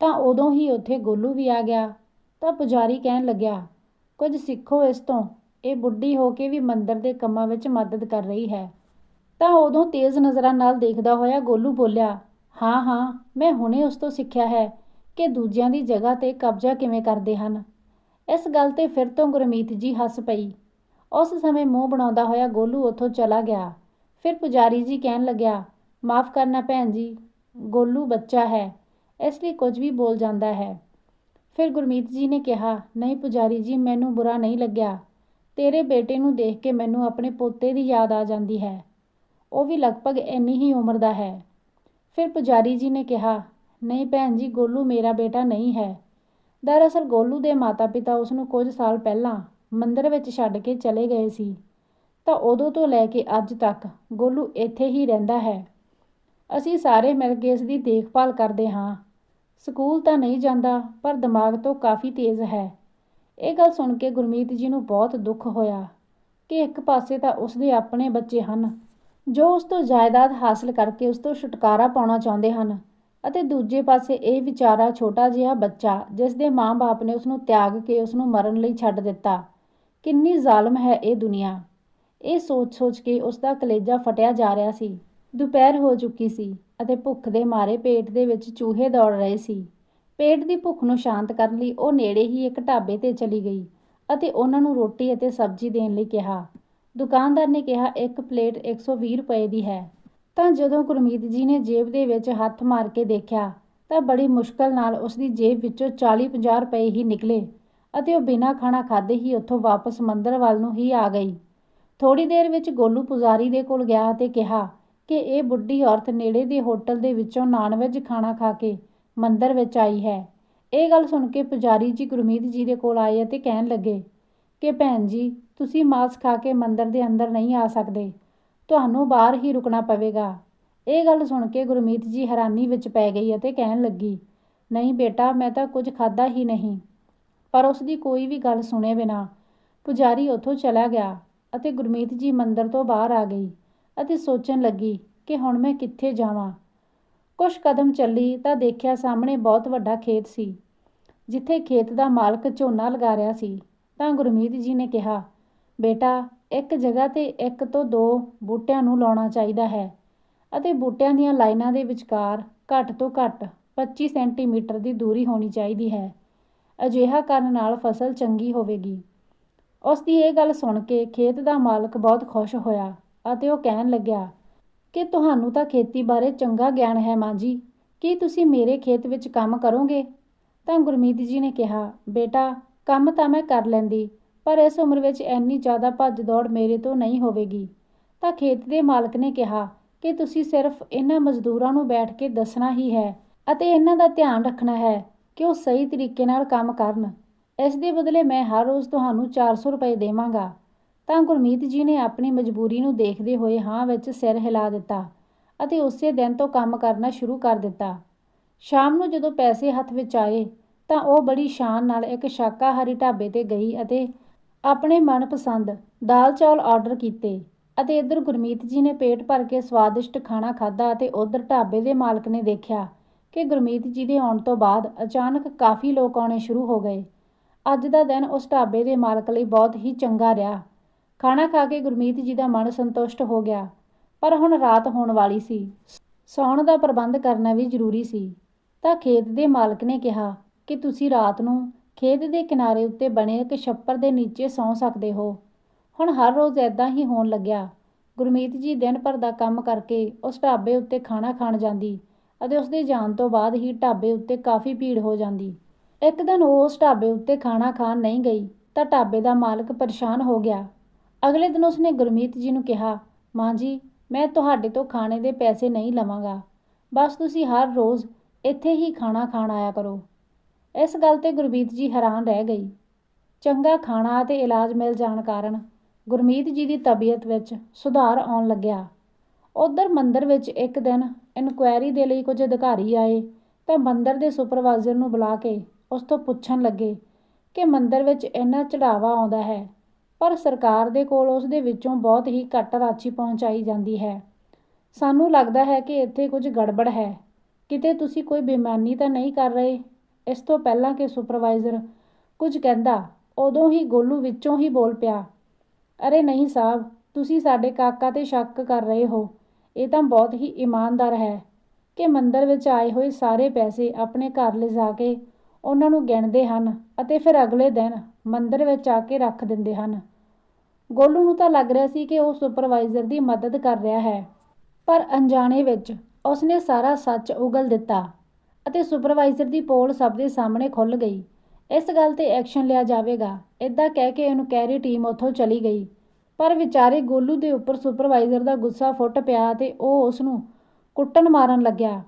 ਤਾਂ ਉਦੋਂ ਹੀ ਉੱਥੇ ਗੋਲੂ ਵੀ ਆ ਗਿਆ। ਤਾਂ ਪੁਜਾਰੀ ਕਹਿਣ ਲੱਗਿਆ ਕੁਝ ਸਿੱਖੋ ਇਸ ਤੋਂ। ਇਹ ਬੁੱਢੀ ਹੋ ਕੇ ਵੀ ਮੰਦਰ ਦੇ ਕੰਮਾਂ ਵਿੱਚ ਮਦਦ ਕਰ ਰਹੀ ਹੈ। ਤਾਂ ਉਦੋਂ ਤੇਜ਼ ਨਜ਼ਰਾਂ ਨਾਲ ਦੇਖਦਾ ਹੋਇਆ ਗੋਲੂ ਬੋਲਿਆ, ਹਾਂ ਹਾਂ, ਮੈਂ ਹੁਣੇ ਉਸ ਤੋਂ ਸਿੱਖਿਆ ਹੈ ਕਿ ਦੂਜਿਆਂ ਦੀ ਜਗ੍ਹਾ ਤੇ ਕਬਜ਼ਾ ਕਿਵੇਂ ਕਰਦੇ ਹਨ। ਇਸ ਗੱਲ ਤੇ ਫਿਰ ਤੋਂ ਗੁਰਮੀਤ ਜੀ ਹੱਸ ਪਈ। ਉਸ ਸਮੇਂ ਮੂੰਹ ਬਣਾਉਂਦਾ ਹੋਇਆ ਗੋਲੂ ਉੱਥੋਂ ਚਲਾ ਗਿਆ। ਫਿਰ ਪੁਜਾਰੀ ਜੀ ਕਹਿਣ ਲੱਗਿਆ, ਮਾਫ ਕਰਨਾ ਭੈਣ ਜੀ, ਗੋਲੂ ਬੱਚਾ ਹੈ, ਇਸ ਲਈ ਕੁਝ ਵੀ ਬੋਲ ਜਾਂਦਾ ਹੈ। ਫਿਰ ਗੁਰਮੀਤ ਜੀ ਨੇ ਕਿਹਾ, ਨਹੀਂ ਪੁਜਾਰੀ ਜੀ, ਮੈਨੂੰ ਬੁਰਾ ਨਹੀਂ ਲੱਗਿਆ। ਤੇਰੇ ਬੇਟੇ ਨੂੰ ਦੇਖ ਕੇ ਮੈਨੂੰ ਆਪਣੇ ਪੋਤੇ ਦੀ ਯਾਦ ਆ ਜਾਂਦੀ ਹੈ। ਉਹ ਵੀ ਲਗਭਗ ਇੰਨੀ ਹੀ ਉਮਰ ਦਾ ਹੈ। ਫਿਰ ਪੁਜਾਰੀ ਜੀ ਨੇ ਕਿਹਾ, ਨਹੀਂ ਭੈਣ ਜੀ, ਗੋਲੂ ਮੇਰਾ ਬੇਟਾ ਨਹੀਂ ਹੈ। ਦਰਅਸਲ ਗੋਲੂ ਦੇ ਮਾਤਾ-ਪਿਤਾ ਉਸ ਨੂੰ ਕੁਝ ਸਾਲ ਪਹਿਲਾਂ ਮੰਦਰ ਵਿੱਚ ਛੱਡ ਕੇ ਚਲੇ ਗਏ ਸੀ। ਤਾਂ ਉਦੋਂ ਤੋਂ ਲੈ ਕੇ ਅੱਜ ਤੱਕ ਗੋਲੂ ਇੱਥੇ ਹੀ ਰਹਿੰਦਾ ਹੈ। ਅਸੀਂ ਸਾਰੇ ਮਿਲ ਕੇ ਇਸ ਦੀ ਦੇਖਭਾਲ ਕਰਦੇ ਹਾਂ। ਸਕੂਲ ਤਾਂ ਨਹੀਂ ਜਾਂਦਾ, ਪਰ ਦਿਮਾਗ ਤੋਂ ਕਾਫੀ ਤੇਜ਼ ਹੈ। ਇਹ ਗੱਲ ਸੁਣ ਕੇ ਗੁਰਮੀਤ ਜੀ ਨੂੰ ਬਹੁਤ ਦੁੱਖ ਹੋਇਆ ਕਿ ਇੱਕ ਪਾਸੇ ਤਾਂ ਉਸ ਦੇ ਆਪਣੇ ਬੱਚੇ ਹਨ, ਜੋ ਉਸ ਤੋਂ ਜਾਇਦਾਦ ਹਾਸਲ ਕਰਕੇ ਉਸ ਤੋਂ ਛੁਟਕਾਰਾ ਪਾਉਣਾ ਚਾਹੁੰਦੇ ਹਨ ਅਤੇ ਦੂਜੇ ਪਾਸੇ ਇਹ ਵਿਚਾਰਾ ਛੋਟਾ ਜਿਹਾ ਬੱਚਾ ਜਿਸ ਦੇ ਮਾਂ-ਬਾਪ ਨੇ ਉਸ ਨੂੰ ਤਿਆਗ ਕੇ ਉਸ ਨੂੰ ਮਰਨ ਲਈ ਛੱਡ ਦਿੱਤਾ। ਕਿੰਨੀ ਜ਼ਾਲਮ ਹੈ ਇਹ ਦੁਨੀਆ। ਇਹ ਸੋਚ-ਸੋਚ ਕੇ ਉਸ ਦਾ ਕਲੇਜਾ ਫਟਿਆ ਜਾ ਰਿਹਾ ਸੀ। ਦੁਪਹਿਰ ਹੋ ਚੁੱਕੀ ਸੀ। ਅਤੇ ਭੁੱਖ ਦੇ ਮਾਰੇ ਪੇਟ ਦੇ ਵਿੱਚ ਚੂਹੇ ਦੌੜ ਰਹੇ ਸੀ। ਪੇਟ ਦੀ ਭੁੱਖ ਨੂੰ ਸ਼ਾਂਤ ਕਰਨ ਲਈ ਉਹ ਨੇੜੇ ਹੀ ਇੱਕ ਢਾਬੇ ਤੇ ਚਲੀ ਗਈ ਅਤੇ ਉਹਨਾਂ ਨੂੰ ਰੋਟੀ ਅਤੇ ਸਬਜ਼ੀ ਦੇਣ ਲਈ ਕਿਹਾ। ਦੁਕਾਨਦਾਰ ਨੇ ਕਿਹਾ, ਇੱਕ ਪਲੇਟ 120 ਰੁਪਏ ਦੀ ਹੈ। ਤਾਂ ਜਦੋਂ ਗੁਰਮੀਤ ਜੀ ਨੇ ਜੇਬ ਦੇ ਵਿੱਚ ਹੱਥ ਮਾਰ ਕੇ ਦੇਖਿਆ, ਤਾਂ ਬੜੀ ਮੁਸ਼ਕਲ ਨਾਲ ਉਸ ਦੀ ਜੇਬ ਵਿੱਚੋਂ 40-50 ਰੁਪਏ ਹੀ ਨਿਕਲੇ ਅਤੇ ਉਹ ਬਿਨਾਂ ਖਾਣਾ ਖਾਦੇ ਹੀ ਉੱਥੋਂ ਵਾਪਸ ਮੰਦਰ ਵੱਲ ਨੂੰ ਹੀ ਆ ਗਈ। ਥੋੜੀ ਦੇਰ ਵਿੱਚ ਗੋਲੂ ਪੁਜ਼ਾਰੀ ਦੇ ਕੋਲ ਗਿਆ ਅਤੇ ਕਿਹਾ ਕਿ ਇਹ ਬੁੱਢੀ ਔਰਤ ਨੇੜੇ ਦੇ ਹੋਟਲ ਦੇ ਵਿੱਚੋਂ ਨਾਨਵੈਜ ਖਾਣਾ ਖਾ ਕੇ ਮੰਦਰ ਵਿੱਚ ਆਈ ਹੈ। ਇਹ ਗੱਲ ਸੁਣ ਕੇ ਪੁਜਾਰੀ ਜੀ ਗੁਰਮੀਤ ਜੀ ਦੇ ਕੋਲ ਆਏ ਅਤੇ ਕਹਿਣ ਲੱਗੇ, ਕਿ ਭੈਣ ਜੀ, ਤੁਸੀਂ ਮਾਸ ਖਾ ਕੇ ਮੰਦਰ ਦੇ ਅੰਦਰ ਨਹੀਂ ਆ ਸਕਦੇ। ਤੁਹਾਨੂੰ ਬਾਹਰ ਹੀ ਰੁਕਣਾ ਪਵੇਗਾ। ਇਹ ਗੱਲ ਸੁਣ ਕੇ ਗੁਰਮੀਤ ਜੀ ਹੈਰਾਨੀ ਵਿੱਚ ਪੈ ਗਈ ਅਤੇ ਕਹਿਣ ਲੱਗੀ, ਨਹੀਂ ਬੇਟਾ, ਮੈਂ ਤਾਂ ਕੁਝ ਖਾਦਾ ਹੀ ਨਹੀਂ। ਪਰ ਉਸ ਦੀ ਕੋਈ ਵੀ ਗੱਲ ਸੁਣੇ ਬਿਨਾ ਪੁਜਾਰੀ ਉੱਥੋਂ ਚਲਾ ਗਿਆ ਅਤੇ ਗੁਰਮੀਤ ਜੀ ਮੰਦਰ ਤੋਂ ਬਾਹਰ ਆ ਗਈ। ਅਤੇ ਸੋਚਣ ਲੱਗੀ ਕਿ ਹੁਣ ਮੈਂ ਕਿੱਥੇ ਜਾਵਾਂ। ਕੁਝ ਕਦਮ ਚੱਲੀ ਤਾਂ ਦੇਖਿਆ ਸਾਹਮਣੇ ਬਹੁਤ ਵੱਡਾ ਖੇਤ ਸੀ, ਜਿੱਥੇ ਖੇਤ ਦਾ ਮਾਲਕ ਝੋਨਾ ਲਗਾ ਰਿਹਾ ਸੀ। ਤਾਂ ਗੁਰਮੀਤ ਜੀ ਨੇ ਕਿਹਾ, ਬੇਟਾ, ਇੱਕ ਜਗ੍ਹਾ ਤੇ ਇੱਕ ਤੋਂ ਦੋ ਬੂਟਿਆਂ ਨੂੰ ਲਾਉਣਾ ਚਾਹੀਦਾ ਹੈ ਅਤੇ ਬੂਟਿਆਂ ਦੀਆਂ ਲਾਈਨਾਂ ਦੇ ਵਿਚਕਾਰ ਘੱਟ ਤੋਂ ਘੱਟ 25 ਸੈਂਟੀਮੀਟਰ ਦੀ ਦੂਰੀ ਹੋਣੀ ਚਾਹੀਦੀ ਹੈ। ਅਜਿਹਾ ਕਰਨ ਨਾਲ ਫਸਲ ਚੰਗੀ ਹੋਵੇਗੀ। ਉਸ ਦੀ ਇਹ ਗੱਲ ਸੁਣ ਕੇ ਖੇਤ ਦਾ ਮਾਲਕ ਬਹੁਤ ਖੁਸ਼ ਹੋਇਆ। ਅਤੇ ਉਹ ਕਹਿਣ ਲੱਗਿਆ, ਕਿ ਤੁਹਾਨੂੰ ਤਾਂ ਖੇਤੀ ਬਾਰੇ ਚੰਗਾ ਗਿਆਨ ਹੈ ਮਾਂ ਜੀ। ਕੀ ਤੁਸੀਂ ਮੇਰੇ ਖੇਤ ਵਿੱਚ ਕੰਮ ਕਰੋਗੇ? ਤਾਂ ਗੁਰਮੀਤ ਜੀ ਨੇ ਕਿਹਾ, ਬੇਟਾ, ਕੰਮ ਤਾਂ ਮੈਂ ਕਰ ਲੈਂਦੀ, ਪਰ ਇਸ ਉਮਰ ਵਿੱਚ ਇੰਨੀ ਜ਼ਿਆਦਾ ਭੱਜ ਦੌੜ ਮੇਰੇ ਤੋਂ ਨਹੀਂ ਹੋਵੇਗੀ। ਤਾਂ ਖੇਤ ਦੇ ਮਾਲਕ ਨੇ ਕਿਹਾ, ਕਿ ਤੁਸੀਂ ਸਿਰਫ ਇਹਨਾਂ ਮਜ਼ਦੂਰਾਂ ਨੂੰ ਬੈਠ ਕੇ ਦੱਸਣਾ ਹੀ ਹੈ ਅਤੇ ਇਹਨਾਂ ਦਾ ਧਿਆਨ ਰੱਖਣਾ ਹੈ ਕਿ ਉਹ ਸਹੀ ਤਰੀਕੇ ਨਾਲ ਕੰਮ ਕਰਨ। ਇਸ ਦੇ ਬਦਲੇ ਮੈਂ ਹਰ ਰੋਜ਼ ਤੁਹਾਨੂੰ 400 ਰੁਪਏ ਦੇਵਾਂਗਾ। ਤਾਂ ਗੁਰਮੀਤ ਜੀ ਨੇ ਆਪਣੀ ਮਜਬੂਰੀ ਨੂੰ ਦੇਖਦੇ ਹੋਏ ਹਾਂ ਵਿੱਚ ਸਿਰ ਹਿਲਾ ਦਿੱਤਾ ਅਤੇ ਉਸੇ ਦਿਨ ਤੋਂ ਕੰਮ ਕਰਨਾ ਸ਼ੁਰੂ ਕਰ ਦਿੱਤਾ। ਸ਼ਾਮ ਨੂੰ ਜਦੋਂ ਪੈਸੇ ਹੱਥ ਵਿੱਚ ਆਏ ਤਾਂ ਉਹ ਬੜੀ ਸ਼ਾਨ ਨਾਲ ਇੱਕ ਸ਼ਾਕਾਹਾਰੀ ਢਾਬੇ ਤੇ ਗਈ ਅਤੇ ਆਪਣੇ ਮਨਪਸੰਦ ਦਾਲ ਚੌਲ ਆਰਡਰ ਕੀਤੇ ਅਤੇ ਇੱਧਰ ਗੁਰਮੀਤ ਜੀ ਨੇ ਪੇਟ ਭਰ ਕੇ ਸਵਾਦਿਸ਼ਟ ਖਾਣਾ ਖਾਧਾ ਅਤੇ ਉਧਰ ਢਾਬੇ ਦੇ ਮਾਲਕ ਨੇ ਦੇਖਿਆ ਕਿ ਗੁਰਮੀਤ ਜੀ ਦੇ ਆਉਣ ਤੋਂ ਬਾਅਦ ਅਚਾਨਕ ਕਾਫੀ ਲੋਕ ਆਉਣੇ ਸ਼ੁਰੂ ਹੋ ਗਏ। ਅੱਜ ਦਾ ਦਿਨ ਉਸ ਢਾਬੇ ਦੇ ਮਾਲਕ ਲਈ ਬਹੁਤ ਹੀ ਚੰਗਾ ਰਿਹਾ। ਖਾਣਾ ਖਾ ਕੇ ਗੁਰਮੀਤ ਜੀ ਦਾ ਮਨ ਸੰਤੁਸ਼ਟ ਹੋ ਗਿਆ, ਪਰ ਹੁਣ ਰਾਤ ਹੋਣ ਵਾਲੀ ਸੀ। ਸੌਣ ਦਾ ਪ੍ਰਬੰਧ ਕਰਨਾ ਵੀ ਜ਼ਰੂਰੀ ਸੀ। ਤਾਂ ਖੇਤ ਦੇ ਮਾਲਕ ਨੇ ਕਿਹਾ ਕਿ ਤੁਸੀਂ ਰਾਤ ਨੂੰ ਖੇਤ ਦੇ ਕਿਨਾਰੇ ਉੱਤੇ ਬਣੇ ਇੱਕ ਛੱਪਰ ਦੇ ਨੀਚੇ ਸੌਂ ਸਕਦੇ ਹੋ। ਹੁਣ ਹਰ ਰੋਜ਼ ਐਦਾਂ ਹੀ ਹੋਣ ਲੱਗਿਆ। ਗੁਰਮੀਤ ਜੀ ਦਿਨ ਭਰ ਦਾ ਕੰਮ ਕਰਕੇ ਉਸ ਢਾਬੇ ਉੱਤੇ ਖਾਣਾ ਖਾਣ ਜਾਂਦੀ ਅਤੇ ਉਸ ਦੇ ਜਾਣ ਤੋਂ ਬਾਅਦ ਹੀ ਢਾਬੇ ਉੱਤੇ ਕਾਫੀ ਭੀੜ ਹੋ ਜਾਂਦੀ। ਇੱਕ ਦਿਨ ਉਹ ਉਸ ਢਾਬੇ ਉੱਤੇ ਖਾਣਾ ਖਾਣ ਨਹੀਂ ਗਈ ਤਾਂ ਢਾਬੇ ਦਾ ਮਾਲਕ ਪਰੇਸ਼ਾਨ ਹੋ ਗਿਆ। ਅਗਲੇ ਦਿਨ ਉਸਨੇ ਗੁਰਮੀਤ ਜੀ ਨੂੰ ਕਿਹਾ, ਮਾਂ ਜੀ, ਮੈਂ ਤੁਹਾਡੇ ਤੋਂ ਖਾਣੇ ਦੇ ਪੈਸੇ ਨਹੀਂ ਲਵਾਂਗਾ। ਬਸ ਤੁਸੀਂ ਹਰ ਰੋਜ਼ ਇੱਥੇ ਹੀ ਖਾਣਾ ਖਾਣ ਆਇਆ ਕਰੋ। ਇਸ ਗੱਲ ਤੇ ਗੁਰਮੀਤ ਜੀ ਹੈਰਾਨ ਰਹਿ ਗਈ। ਚੰਗਾ ਖਾਣਾ ਅਤੇ ਇਲਾਜ ਮਿਲ ਜਾਣ ਕਾਰਨ ਗੁਰਮੀਤ ਜੀ ਦੀ ਤਬੀਅਤ ਵਿੱਚ ਸੁਧਾਰ ਆਉਣ ਲੱਗਿਆ। ਉਧਰ ਮੰਦਰ ਵਿੱਚ ਇੱਕ ਦਿਨ ਇਨਕੁਆਇਰੀ ਦੇ ਲਈ ਕੁਝ ਅਧਿਕਾਰੀ ਆਏ ਤਾਂ ਮੰਦਰ ਦੇ ਸੁਪਰਵਾਈਜ਼ਰ ਨੂੰ ਬੁਲਾ ਕੇ ਉਸ ਤੋਂ ਪੁੱਛਣ ਲੱਗੇ ਕਿ ਮੰਦਰ ਵਿੱਚ ਇੰਨਾ ਚੜਾਵਾ ਆਉਂਦਾ ਹੈ। ਪਰ ਸਰਕਾਰ ਦੇ ਕੋਲ ਉਸ ਦੇ ਵਿੱਚੋਂ ਬਹੁਤ ਹੀ ਘੱਟ ਰਾਸ਼ੀ ਪਹੁੰਚਾਈ ਜਾਂਦੀ ਹੈ। ਸਾਨੂੰ ਲੱਗਦਾ ਹੈ ਕਿ ਇੱਥੇ ਕੁਝ ਗੜਬੜ ਹੈ। ਕਿਤੇ ਤੁਸੀਂ ਕੋਈ ਬੇਮਾਨੀ ਤਾਂ ਨਹੀਂ ਕਰ ਰਹੇ? ਇਸ ਤੋਂ ਪਹਿਲਾਂ ਕਿ ਸੁਪਰਵਾਈਜ਼ਰ ਕੁਝ ਕਹਿੰਦਾ, ਉਦੋਂ ਹੀ ਗੋਲੂ ਵਿੱਚੋਂ ਹੀ ਬੋਲ ਪਿਆ, ਅਰੇ ਨਹੀਂ ਸਾਹਿਬ, ਤੁਸੀਂ ਸਾਡੇ ਕਾਕਾ ਤੇ ਸ਼ੱਕ ਕਰ ਰਹੇ ਹੋ। ਇਹ ਤਾਂ ਬਹੁਤ ਹੀ ਇਮਾਨਦਾਰ ਹੈ ਕਿ ਮੰਦਰ ਵਿੱਚ ਆਏ ਹੋਏ ਸਾਰੇ ਪੈਸੇ ਆਪਣੇ ਘਰ ਲਿਜਾ ਕੇ ਉਹਨਾਂ ਨੂੰ ਗਿਣਦੇ ਹਨ ਅਤੇ ਫਿਰ ਅਗਲੇ ਦਿਨ ਮੰਦਰ ਵਿੱਚ ਆ ਕੇ ਰੱਖ ਦਿੰਦੇ ਹਨ। ਗੋਲੂ ਨੂੰ ਤਾਂ ਲੱਗ ਰਿਹਾ ਸੀ ਕਿ ਉਹ ਸੁਪਰਵਾਈਜ਼ਰ ਦੀ ਮਦਦ ਕਰ ਰਿਹਾ ਹੈ, ਪਰ ਅਣਜਾਣੇ ਵਿੱਚ ਉਸਨੇ ਸਾਰਾ ਸੱਚ ਉਗਲ ਦਿੱਤਾ ਅਤੇ ਸੁਪਰਵਾਈਜ਼ਰ ਦੀ ਪੋਲ ਸਭ ਦੇ ਸਾਹਮਣੇ ਖੁੱਲ ਗਈ। ਇਸ ਗੱਲ ਤੇ ਐਕਸ਼ਨ ਲਿਆ ਜਾਵੇਗਾ ਇਦਾਂ ਕਹਿ ਕੇ ਇਨਕੁਆਇਰੀ ਟੀਮ ਉੱਥੋਂ ਚਲੀ ਗਈ। ਪਰ ਵਿਚਾਰੇ ਗੋਲੂ ਦੇ ਉੱਪਰ ਸੁਪਰਵਾਈਜ਼ਰ ਦਾ ਗੁੱਸਾ ਫੁੱਟ ਪਿਆ ਤੇ ਉਹ ਉਸ ਨੂੰ ਕੁੱਟਣ ਮਾਰਨ ਲੱਗਿਆ।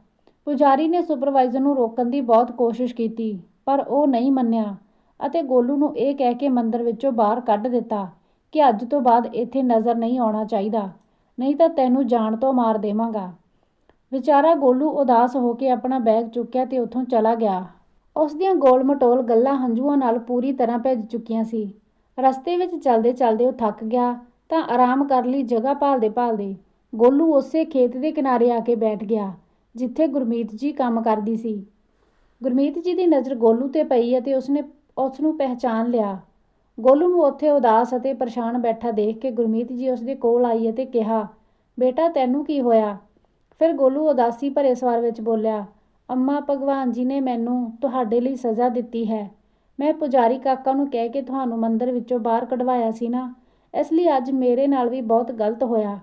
ਪੁਜਾਰੀ ਨੇ ਸੁਪਰਵਾਈਜ਼ਰ ਨੂੰ ਰੋਕਣ ਦੀ ਬਹੁਤ ਕੋਸ਼ਿਸ਼ ਕੀਤੀ, ਪਰ ਉਹ ਨਹੀਂ ਮੰਨਿਆ ਅਤੇ ਗੋਲੂ ਨੂੰ ਇਹ ਕਹਿ ਕੇ ਮੰਦਰ ਵਿੱਚੋਂ ਬਾਹਰ ਕੱਢ ਦਿੱਤਾ ਕਿ ਅੱਜ ਤੋਂ ਬਾਅਦ ਇੱਥੇ ਨਜ਼ਰ ਨਹੀਂ ਆਉਣਾ ਚਾਹੀਦਾ, ਨਹੀਂ ਤਾਂ ਤੈਨੂੰ ਜਾਣ ਤੋਂ ਮਾਰ ਦੇਵਾਂਗਾ। ਵਿਚਾਰਾ ਗੋਲੂ ਉਦਾਸ ਹੋ ਕੇ ਆਪਣਾ ਬੈਗ ਚੁੱਕਿਆ ਤੇ ਉੱਥੋਂ ਚਲਾ ਗਿਆ। ਉਸ ਦੀਆਂ ਗੋਲ ਮਟੋਲ ਗੱਲਾਂ ਹੰਝੂਆਂ ਨਾਲ ਪੂਰੀ ਤਰ੍ਹਾਂ ਭਿੱਜ ਚੁੱਕੀਆਂ ਸੀ। ਰਸਤੇ ਵਿੱਚ ਚਲਦੇ ਚਲਦੇ ਉਹ ਥੱਕ ਗਿਆ ਤਾਂ ਆਰਾਮ ਕਰ ਲਈ ਜਗ੍ਹਾ ਭਾਲਦੇ ਭਾਲਦੇ ਗੋਲੂ ਉਸੇ ਖੇਤ ਦੇ ਕਿਨਾਰੇ ਆ ਕੇ ਬੈਠ ਗਿਆ। ਜਿੱਥੇ ਗੁਰਮੀਤ ਜੀ ਕੰਮ ਕਰਦੀ ਸੀ। ਗੁਰਮੀਤ ਜੀ ਦੀ ਨਜ਼ਰ ਗੋਲੂ ਤੇ ਪਈ ਅਤੇ ਉਸਨੇ ਉਸ ਨੂੰ ਪਹਿਚਾਨ ਲਿਆ। ਗੋਲੂ ਨੂੰ ਉੱਥੇ ਉਦਾਸ ਅਤੇ ਪਰੇਸ਼ਾਨ ਬੈਠਾ ਦੇਖ ਕੇ ਗੁਰਮੀਤ ਜੀ ਉਸਦੇ ਕੋਲ ਆਈ ਅਤੇ ਕਿਹਾ, ਬੇਟਾ, ਤੈਨੂੰ ਕੀ ਹੋਇਆ? ਫਿਰ ਗੋਲੂ ਉਦਾਸੀ ਭਰੇ ਸਵਾਰ ਵਿੱਚ ਬੋਲਿਆ, ਅੰਮਾ ਭਗਵਾਨ ਜੀ ਨੇ ਮੈਨੂੰ ਤੁਹਾਡੇ ਲਈ ਸਜ਼ਾ ਦਿੱਤੀ ਹੈ। ਮੈਂ ਪੁਜਾਰੀ ਕਾਕਾ ਨੂੰ ਕਹਿ ਕੇ ਤੁਹਾਨੂੰ ਮੰਦਰ ਵਿੱਚੋਂ ਬਾਹਰ ਕਢਵਾਇਆ ਸੀ ਨਾ, ਇਸ ਲਈ ਅੱਜ ਮੇਰੇ ਨਾਲ ਵੀ ਬਹੁਤ ਗਲਤ ਹੋਇਆ।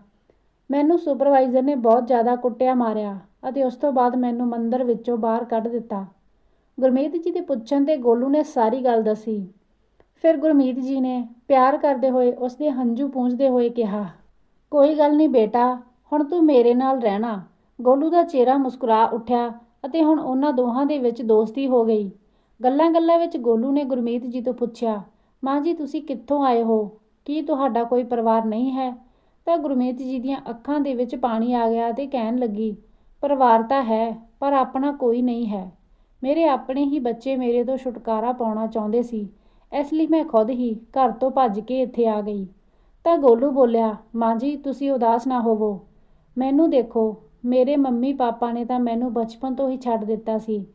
ਮੈਨੂੰ ਸੁਪਰਵਾਈਜ਼ਰ ਨੇ ਬਹੁਤ ਜ਼ਿਆਦਾ ਕੁੱਟਿਆ ਮਾਰਿਆ। ਅਤੇ ਉਸ ਤੋਂ ਬਾਅਦ ਮੈਨੂੰ ਮੰਦਰ ਵਿੱਚੋਂ ਬਾਹਰ ਕੱਢ ਦਿੱਤਾ। ਗੁਰਮੀਤ ਜੀ ਦੇ ਪੁੱਛਣ ਤੇ ਗੋਲੂ ਨੇ ਸਾਰੀ ਗੱਲ ਦੱਸੀ। ਫਿਰ ਗੁਰਮੀਤ ਜੀ ਨੇ ਪਿਆਰ ਕਰਦੇ ਹੋਏ ਉਸ ਦੇ ਹੰਝੂ ਪੂੰਝਦੇ ਹੋਏ ਕਿਹਾ, ਕੋਈ ਗੱਲ ਨਹੀਂ ਬੇਟਾ, ਹੁਣ ਤੂੰ ਮੇਰੇ ਨਾਲ ਰਹਿਣਾ। ਗੋਲੂ ਦਾ ਚਿਹਰਾ ਮੁਸਕਰਾ ਉੱਠਿਆ ਅਤੇ ਹੁਣ ਉਹਨਾਂ ਦੋਹਾਂ ਦੇ ਵਿੱਚ ਦੋਸਤੀ ਹੋ ਗਈ। ਗੱਲਾਂ-ਗੱਲਾਂ ਵਿੱਚ ਗੋਲੂ ਨੇ ਗੁਰਮੀਤ ਜੀ ਤੋਂ ਪੁੱਛਿਆ, ਮਾਂ ਜੀ, ਤੁਸੀਂ ਕਿੱਥੋਂ ਆਏ ਹੋ? ਕੀ ਤੁਹਾਡਾ ਕੋਈ ਪਰਿਵਾਰ ਨਹੀਂ ਹੈ? ਤਾਂ ਗੁਰਮੀਤ ਜੀ ਦੀਆਂ ਅੱਖਾਂ ਦੇ ਵਿੱਚ ਪਾਣੀ ਆ ਗਿਆ ਤੇ ਕਹਿਣ ਲੱਗੀ ਪਰਿਵਾਰ ਤਾਂ ਹੈ, ਪਰ ਆਪਣਾ ਕੋਈ ਨਹੀਂ ਹੈ। ਮੇਰੇ ਆਪਣੇ ਹੀ ਬੱਚੇ ਮੇਰੇ ਤੋਂ ਛੁਟਕਾਰਾ ਪਾਉਣਾ ਚਾਹੁੰਦੇ ਸੀ। ਇਸ ਲਈ ਮੈਂ ਖੁਦ ਹੀ ਘਰ ਤੋਂ ਭੱਜ ਕੇ ਇੱਥੇ ਆ ਗਈ। ਤਾਂ ਗੋਲੂ ਬੋਲਿਆ, ਮਾਂ ਜੀ, ਤੁਸੀਂ ਉਦਾਸ ਨਾ ਹੋਵੋ। ਮੈਨੂੰ ਦੇਖੋ, ਮੇਰੇ ਮੰਮੀ ਪਾਪਾ ਨੇ ਤਾਂ ਮੈਨੂੰ ਬਚਪਨ ਤੋਂ ਹੀ ਛੱਡ ਦਿੱਤਾ ਸੀ।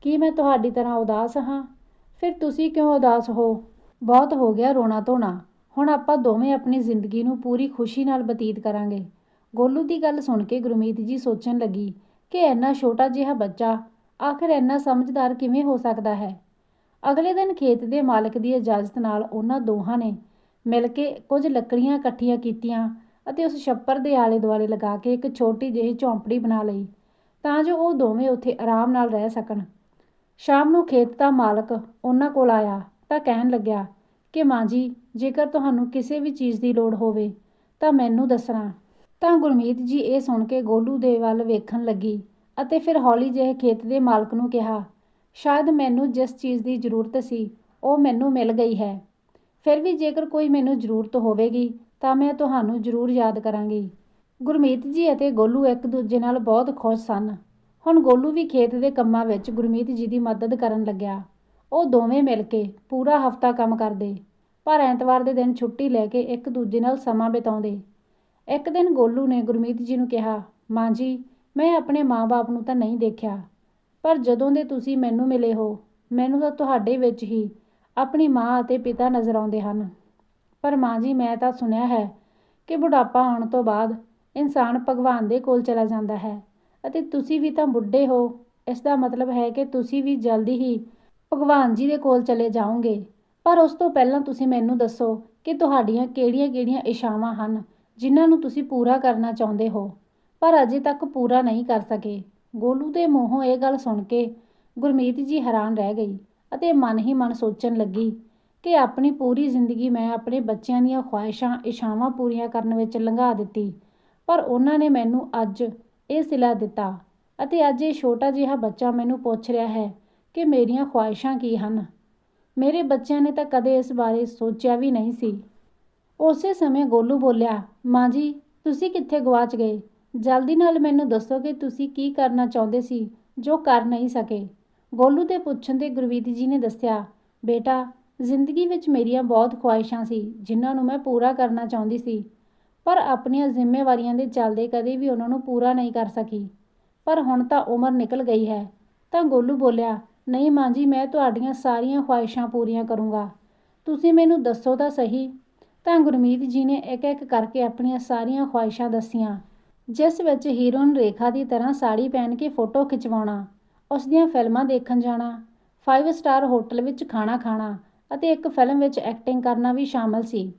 ਕੀ ਮੈਂ ਤੁਹਾਡੀ ਤਰ੍ਹਾਂ ਉਦਾਸ ਹਾਂ? ਫਿਰ ਤੁਸੀਂ ਕਿਉਂ ਉਦਾਸ ਹੋ? ਬਹੁਤ ਹੋ ਗਿਆ ਰੋਣਾ ਧੋਣਾ। ਹੁਣ ਆਪਾਂ ਦੋਵੇਂ ਆਪਣੀ ਜ਼ਿੰਦਗੀ ਨੂੰ ਪੂਰੀ ਖੁਸ਼ੀ ਨਾਲ ਬਤੀਤ ਕਰਾਂਗੇ। ਗੋਲੂ ਦੀ ਗੱਲ ਸੁਣ ਕੇ ਗੁਰਮੀਤ ਜੀ ਸੋਚਣ ਲੱਗੀ ਕਿ ਇੰਨਾ ਛੋਟਾ ਜਿਹਾ ਬੱਚਾ ਆਖਰ ਇੰਨਾ ਸਮਝਦਾਰ ਕਿਵੇਂ ਹੋ ਸਕਦਾ ਹੈ? ਅਗਲੇ ਦਿਨ ਖੇਤ ਦੇ ਮਾਲਕ ਦੀ ਇਜਾਜ਼ਤ ਨਾਲ ਉਹਨਾਂ ਦੋਹਾਂ ਨੇ ਮਿਲ ਕੇ ਕੁਝ ਲੱਕੜੀਆਂ ਇਕੱਠੀਆਂ ਕੀਤੀਆਂ ਅਤੇ ਉਸ ਛੱਪਰ ਦੇ ਆਲੇ ਦੁਆਲੇ ਲਗਾ ਕੇ ਇੱਕ ਛੋਟੀ ਜਿਹੀ ਝੌਂਪੜੀ ਬਣਾ ਲਈ ਤਾਂ ਜੋ ਉਹ ਦੋਵੇਂ ਉੱਥੇ ਆਰਾਮ ਨਾਲ ਰਹਿ ਸਕਣ। ਸ਼ਾਮ ਨੂੰ ਖੇਤ ਦਾ ਮਾਲਕ ਉਹਨਾਂ ਕੋਲ ਆਇਆ ਤਾਂ ਕਹਿਣ ਲੱਗਿਆ ਕਿ ਮਾਂ ਜੀ, ਜੇਕਰ ਤੁਹਾਨੂੰ ਕਿਸੇ ਵੀ ਚੀਜ਼ ਦੀ ਲੋੜ ਹੋਵੇ ਤਾਂ ਮੈਨੂੰ ਦੱਸਣਾ। ਤਾਂ ਗੁਰਮੀਤ ਜੀ ਇਹ ਸੁਣ ਕੇ ਗੋਲੂ ਦੇ ਵੱਲ ਵੇਖਣ ਲੱਗੀ ਅਤੇ ਫਿਰ ਹੌਲੀ ਜਿਹੇ ਖੇਤ ਦੇ ਮਾਲਕ ਨੂੰ ਕਿਹਾ, ਸ਼ਾਇਦ ਮੈਨੂੰ ਜਿਸ ਚੀਜ਼ ਦੀ ਜ਼ਰੂਰਤ ਸੀ, ਉਹ ਮੈਨੂੰ ਮਿਲ ਗਈ ਹੈ। ਫਿਰ ਵੀ ਜੇਕਰ ਕੋਈ ਮੈਨੂੰ ਜ਼ਰੂਰਤ ਹੋਵੇਗੀ, ਤਾਂ ਮੈਂ ਤੁਹਾਨੂੰ ਜ਼ਰੂਰ ਯਾਦ ਕਰਾਂਗੀ। ਗੁਰਮੀਤ ਜੀ ਅਤੇ ਗੋਲੂ ਇੱਕ ਦੂਜੇ ਨਾਲ ਬਹੁਤ ਖੁਸ਼ ਸਨ। ਹੁਣ ਗੋਲੂ ਵੀ ਖੇਤ ਦੇ ਕੰਮਾਂ ਵਿੱਚ ਗੁਰਮੀਤ ਜੀ ਦੀ ਮਦਦ ਕਰਨ ਲੱਗਿਆ। ਉਹ ਦੋਵੇਂ ਮਿਲ ਕੇ ਪੂਰਾ ਹਫਤਾ ਕੰਮ ਕਰਦੇ, ਪਰ ਐਤਵਾਰ ਦੇ ਦਿਨ ਛੁੱਟੀ ਲੈ ਕੇ ਇੱਕ ਦੂਜੇ ਨਾਲ ਸਮਾਂ ਬਿਤਾਉਂਦੇ। ਇੱਕ ਦਿਨ ਗੋਲੂ ਨੇ ਗੁਰਮੀਤ ਜੀ ਨੂੰ ਕਿਹਾ, ਮਾਂ ਜੀ, ਮੈਂ ਆਪਣੇ ਮਾਂ-ਬਾਪ ਨੂੰ ਤਾਂ ਨਹੀਂ ਦੇਖਿਆ, ਪਰ ਜਦੋਂ ਦੇ ਤੁਸੀਂ ਮੈਨੂੰ ਮਿਲੇ ਹੋ, ਮੈਨੂੰ ਤਾਂ ਤੁਹਾਡੇ ਵਿੱਚ ਹੀ ਆਪਣੀ ਮਾਂ ਅਤੇ ਪਿਤਾ ਨਜ਼ਰ ਆਉਂਦੇ ਹਨ। ਪਰ ਮਾਂ ਜੀ, ਮੈਂ ਤਾਂ ਸੁਣਿਆ ਹੈ ਕਿ ਬੁਢਾਪਾ ਆਉਣ ਤੋਂ ਬਾਅਦ ਇਨਸਾਨ ਭਗਵਾਨ ਦੇ ਕੋਲ ਚਲਾ ਜਾਂਦਾ ਹੈ ਅਤੇ ਤੁਸੀਂ ਵੀ ਤਾਂ ਬੁੱਢੇ ਹੋ। ਇਸ ਦਾ ਮਤਲਬ ਹੈ ਕਿ ਤੁਸੀਂ ਵੀ ਜਲਦੀ ਹੀ ਭਗਵਾਨ ਜੀ ਦੇ ਕੋਲ ਚਲੇ ਜਾਓਗੇ। ਪਰ ਉਸ ਤੋਂ ਪਹਿਲਾਂ ਤੁਸੀਂ ਮੈਨੂੰ ਦੱਸੋ ਕਿ ਤੁਹਾਡੀਆਂ ਕਿਹੜੀਆਂ-ਕਿਹੜੀਆਂ ਇਸ਼ਾਵਾਂ ਹਨ ਜਿਨ੍ਹਾਂ ਨੂੰ ਤੁਸੀਂ ਪੂਰਾ ਕਰਨਾ ਚਾਹੁੰਦੇ ਹੋ, ਪਰ ਅਜੇ ਤੱਕ ਪੂਰਾ ਨਹੀਂ ਕਰ ਸਕੇ। ਗੋਲੂ ਦੇ ਮੂੰਹੋਂ ਇਹ ਗੱਲ ਸੁਣ ਕੇ ਗੁਰਮੀਤ ਜੀ ਹੈਰਾਨ ਰਹਿ ਗਈ ਅਤੇ ਮਨ ਹੀ ਮਨ ਸੋਚਣ ਲੱਗੀ ਕਿ ਆਪਣੀ ਪੂਰੀ ਜ਼ਿੰਦਗੀ ਮੈਂ ਆਪਣੇ ਬੱਚਿਆਂ ਦੀਆਂ ਖੁਆਇਸ਼ਾਂ ਇਸ਼ਾਵਾਂ ਪੂਰੀਆਂ ਕਰਨ ਵਿੱਚ ਲੰਘਾ ਦਿੱਤੀ, ਪਰ ਉਹਨਾਂ ਨੇ ਮੈਨੂੰ ਅੱਜ ਇਹ ਸਿਲਾ ਦਿੱਤਾ ਅਤੇ ਅੱਜ ਇਹ ਛੋਟਾ ਜਿਹਾ ਬੱਚਾ ਮੈਨੂੰ ਪੁੱਛ ਰਿਹਾ ਹੈ ਕਿ ਮੇਰੀਆਂ ਖੁਆਇਸ਼ਾਂ ਕੀ ਹਨ। ਮੇਰੇ ਬੱਚਿਆਂ ਨੇ ਤਾਂ ਕਦੇ ਇਸ ਬਾਰੇ ਸੋਚਿਆ ਵੀ ਨਹੀਂ ਸੀ। ਉਸੇ ਸਮੇਂ ਗੋਲੂ ਬੋਲਿਆ, ਮਾਂ ਜੀ, ਤੁਸੀਂ ਕਿੱਥੇ ਗਵਾਚ ਗਏ? ਜਲਦੀ ਨਾਲ ਮੈਨੂੰ ਦੱਸੋ ਕਿ ਤੁਸੀਂ ਕੀ ਕਰਨਾ ਚਾਹੁੰਦੇ ਸੀ, ਜੋ ਕਰ ਨਹੀਂ ਸਕੇ। ਗੋਲੂ ਦੇ ਪੁੱਛਣ ਤੇ ਗੁਰਵੀਤ ਜੀ ਨੇ ਦੱਸਿਆ, ਬੇਟਾ, ਜ਼ਿੰਦਗੀ ਵਿੱਚ ਮੇਰੀਆਂ ਬਹੁਤ ਖੁਆਇਸ਼ਾਂ ਸੀ, ਜਿਨ੍ਹਾਂ ਨੂੰ ਮੈਂ ਪੂਰਾ ਕਰਨਾ ਚਾਹੁੰਦੀ ਸੀ, ਪਰ ਆਪਣੀਆਂ ਜ਼ਿੰਮੇਵਾਰੀਆਂ ਦੇ ਚੱਲਦੇ ਕਦੇ ਵੀ ਉਹਨਾਂ ਨੂੰ ਪੂਰਾ ਨਹੀਂ ਕਰ ਸਕੀ। ਪਰ ਹੁਣ ਤਾਂ ਉਮਰ ਨਿਕਲ ਗਈ ਹੈ। ਤਾਂ ਗੋਲੂ ਬੋਲਿਆ, ਨਹੀਂ ਮਾਂ ਜੀ, ਮੈਂ ਤੁਹਾਡੀਆਂ ਸਾਰੀਆਂ ਖੁਆਇਸ਼ਾਂ ਪੂਰੀਆਂ ਕਰੂੰਗਾ। ਤੁਸੀਂ ਮੈਨੂੰ ਦੱਸੋ ਤਾਂ ਸਹੀ ਤਾਂ ਗੁਰਮੀਤ ਜੀ ਨੇ ਇੱਕ ਇੱਕ ਕਰਕੇ ਆਪਣੀਆਂ ਸਾਰੀਆਂ ਖੁਆਇਸ਼ਾਂ ਦੱਸੀਆਂ, ਜਿਸ ਵਿੱਚ ਹੀਰੋਇਨ ਰੇਖਾ ਦੀ ਤਰ੍ਹਾਂ ਸਾੜੀ ਪਹਿਨ ਕੇ ਫੋਟੋ ਖਿਚਵਾਉਣਾ, ਉਸ ਦੀਆਂ ਫਿਲਮਾਂ ਦੇਖਣ ਜਾਣਾ 5 ਸਟਾਰ ਹੋਟਲ ਵਿੱਚ ਖਾਣਾ ਖਾਣਾ ਅਤੇ ਇੱਕ ਫਿਲਮ ਵਿੱਚ ਐਕਟਿੰਗ ਕਰਨਾ ਵੀ ਸ਼ਾਮਲ ਸੀ।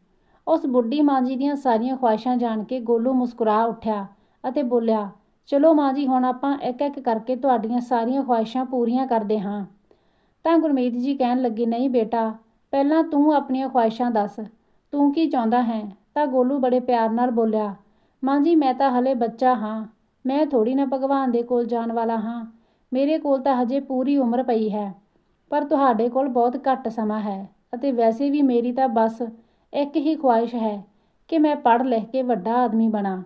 ਉਸ ਬੁੱਢੀ ਮਾਂ ਜੀ ਦੀਆਂ ਸਾਰੀਆਂ ਖੁਆਇਸ਼ਾਂ ਜਾਣ ਕੇ ਗੋਲੂ ਮੁਸਕਰਾ ਉੱਠਿਆ ਅਤੇ ਬੋਲਿਆ, ਚਲੋ ਮਾਂ ਜੀ, ਹੁਣ ਆਪਾਂ ਇੱਕ ਇੱਕ ਕਰਕੇ ਤੁਹਾਡੀਆਂ ਸਾਰੀਆਂ ਖੁਆਇਸ਼ਾਂ ਪੂਰੀਆਂ ਕਰਦੇ ਹਾਂ। ਤਾਂ ਗੁਰਮੀਤ ਜੀ ਕਹਿਣ ਲੱਗੇ, ਨਹੀਂ ਬੇਟਾ, ਪਹਿਲਾਂ ਤੂੰ ਆਪਣੀਆਂ ਖੁਆਇਸ਼ਾਂ ਦੱਸ ਤੂੰ ਕੀ ਚਾਹੁੰਦਾ ਹੈ? ਤਾਂ ਗੋਲੂ ਬੜੇ ਪਿਆਰ ਨਾਲ ਬੋਲਿਆ, ਮਾਂ ਜੀ, ਮੈਂ ਤਾਂ ਹਲੇ ਬੱਚਾ ਹਾਂ। ਮੈਂ ਥੋੜੀ ਨਾ ਭਗਵਾਨ ਦੇ ਕੋਲ ਜਾਣ ਵਾਲਾ ਹਾਂ। ਮੇਰੇ ਕੋਲ ਤਾਂ ਹਜੇ ਪੂਰੀ ਉਮਰ ਪਈ ਹੈ, ਪਰ ਤੁਹਾਡੇ ਕੋਲ ਬਹੁਤ ਘੱਟ ਸਮਾਂ ਹੈ ਅਤੇ ਵੈਸੇ ਵੀ ਮੇਰੀ ਤਾਂ ਬਸ ਇੱਕ ਹੀ ਖੁਆਇਸ਼ ਹੈ ਕਿ ਮੈਂ ਪੜ੍ਹ ਲਿਖ ਕੇ ਵੱਡਾ ਆਦਮੀ ਬਣਾ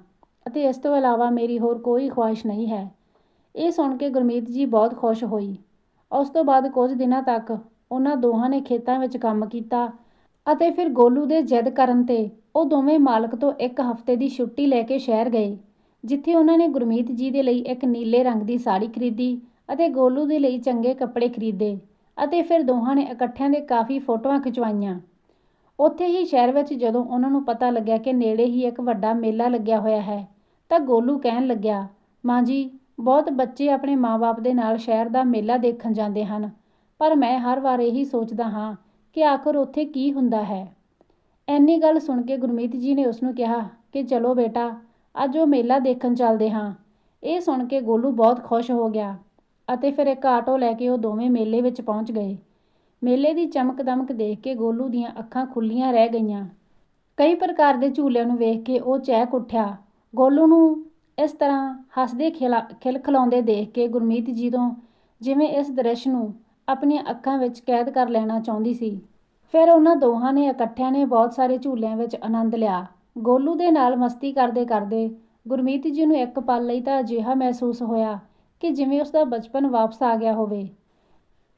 ਅਤੇ ਇਸ ਤੋਂ ਇਲਾਵਾ ਮੇਰੀ ਹੋਰ ਕੋਈ ਖੁਆਇਸ਼ ਨਹੀਂ ਹੈ। ਇਹ ਸੁਣ ਕੇ ਗੁਰਮੀਤ ਜੀ ਬਹੁਤ ਖੁਸ਼ ਹੋਈ। ਉਸ ਤੋਂ ਬਾਅਦ ਕੁਝ ਦਿਨਾਂ ਤੱਕ ਉਹਨਾਂ ਦੋਹਾਂ ਨੇ ਖੇਤਾਂ ਵਿੱਚ ਕੰਮ ਕੀਤਾ ਅਤੇ ਫਿਰ ਗੋਲੂ ਦੇ ਜਿੱਦ ਕਰਨ ਤੇ ਉਹ ਦੋਵੇਂ ਮਾਲਕ ਤੋਂ ਇੱਕ ਹਫ਼ਤੇ ਦੀ ਛੁੱਟੀ ਲੈ ਕੇ ਸ਼ਹਿਰ ਗਏ, ਜਿੱਥੇ ਉਹਨਾਂ ਨੇ ਗੁਰਮੀਤ ਜੀ ਦੇ ਲਈ ਇੱਕ ਨੀਲੇ ਰੰਗ ਦੀ ਸਾੜੀ ਖਰੀਦੀ ਅਤੇ ਗੋਲੂ ਦੇ ਲਈ ਚੰਗੇ ਕੱਪੜੇ ਖਰੀਦੇ ਅਤੇ ਫਿਰ ਦੋਹਾਂ ਨੇ ਇਕੱਠਿਆਂ ਦੇ ਕਾਫੀ ਫੋਟੋਆਂ ਖਿਚਵਾਈਆਂ। ਉੱਥੇ ਹੀ ਸ਼ਹਿਰ ਵਿੱਚ ਜਦੋਂ ਉਹਨਾਂ ਨੂੰ ਪਤਾ ਲੱਗਿਆ ਕਿ ਨੇੜੇ ਹੀ ਇੱਕ ਵੱਡਾ ਮੇਲਾ ਲੱਗਿਆ ਹੋਇਆ ਹੈ, ਤਾਂ ਗੋਲੂ ਕਹਿਣ ਲੱਗਿਆ, ਮਾਂ ਜੀ, ਬਹੁਤ ਬੱਚੇ ਆਪਣੇ ਮਾਪੇ ਦੇ ਨਾਲ ਸ਼ਹਿਰ ਦਾ ਮੇਲਾ ਦੇਖਣ ਜਾਂਦੇ ਹਨ, ਪਰ ਮੈਂ ਹਰ ਵਾਰ ਇਹੀ ਸੋਚਦਾ ਹਾਂ ਕਿ ਆਖਰ ਉੱਥੇ ਕੀ ਹੁੰਦਾ ਹੈ? ਐਨੀ ਗੱਲ ਸੁਣ ਕੇ ਗੁਰਮੀਤ ਜੀ ਨੇ ਉਸ ਨੂੰ ਕਿਹਾ ਕਿ ਚਲੋ ਬੇਟਾ, ਅੱਜ ਉਹ ਮੇਲਾ ਦੇਖਣ ਚੱਲਦੇ ਹਾਂ। ਇਹ ਸੁਣ ਕੇ ਗੋਲੂ ਬਹੁਤ ਖੁਸ਼ ਹੋ ਗਿਆ ਅਤੇ ਫਿਰ ਇੱਕ ਆਟੋ ਲੈ ਕੇ ਉਹ ਦੋਵੇਂ ਮੇਲੇ ਵਿੱਚ ਪਹੁੰਚ ਗਏ। ਮੇਲੇ ਦੀ ਚਮਕ ਦਮਕ ਦੇਖ ਕੇ ਗੋਲੂ ਦੀਆਂ ਅੱਖਾਂ ਖੁੱਲੀਆਂ ਰਹਿ ਗਈਆਂ। ਕਈ ਪ੍ਰਕਾਰ ਦੇ ਝੂਲਿਆਂ ਨੂੰ ਵੇਖ ਕੇ ਉਹ ਚਹਿਕ ਉੱਠਿਆ। ਗੋਲੂ ਨੂੰ ਇਸ ਤਰ੍ਹਾਂ ਹੱਸਦੇ ਖਿਲਾ, ਖਿਲਖਲਾਉਂਦੇ ਦੇਖ ਕੇ ਗੁਰਮੀਤ ਜੀ ਤੋਂ ਜਿਵੇਂ ਇਸ ਦ੍ਰਿਸ਼ ਨੂੰ ਆਪਣੀਆਂ ਅੱਖਾਂ ਵਿੱਚ ਕੈਦ ਕਰ ਲੈਣਾ ਚਾਹੁੰਦੀ ਸੀ। ਫਿਰ ਉਹਨਾਂ ਦੋਹਾਂ ਨੇ ਇਕੱਠਿਆਂ ਨੇ ਬਹੁਤ ਸਾਰੇ ਝੂਲਿਆਂ ਵਿੱਚ ਆਨੰਦ ਲਿਆ। ਗੋਲੂ ਦੇ ਨਾਲ ਮਸਤੀ ਕਰਦੇ ਕਰਦੇ ਗੁਰਮੀਤ ਜੀ ਨੂੰ ਇੱਕ ਪਲ ਲਈ ਤਾਂ ਅਜਿਹਾ ਮਹਿਸੂਸ ਹੋਇਆ ਕਿ ਜਿਵੇਂ ਉਸ ਦਾ ਬਚਪਨ ਵਾਪਸ ਆ ਗਿਆ ਹੋਵੇ।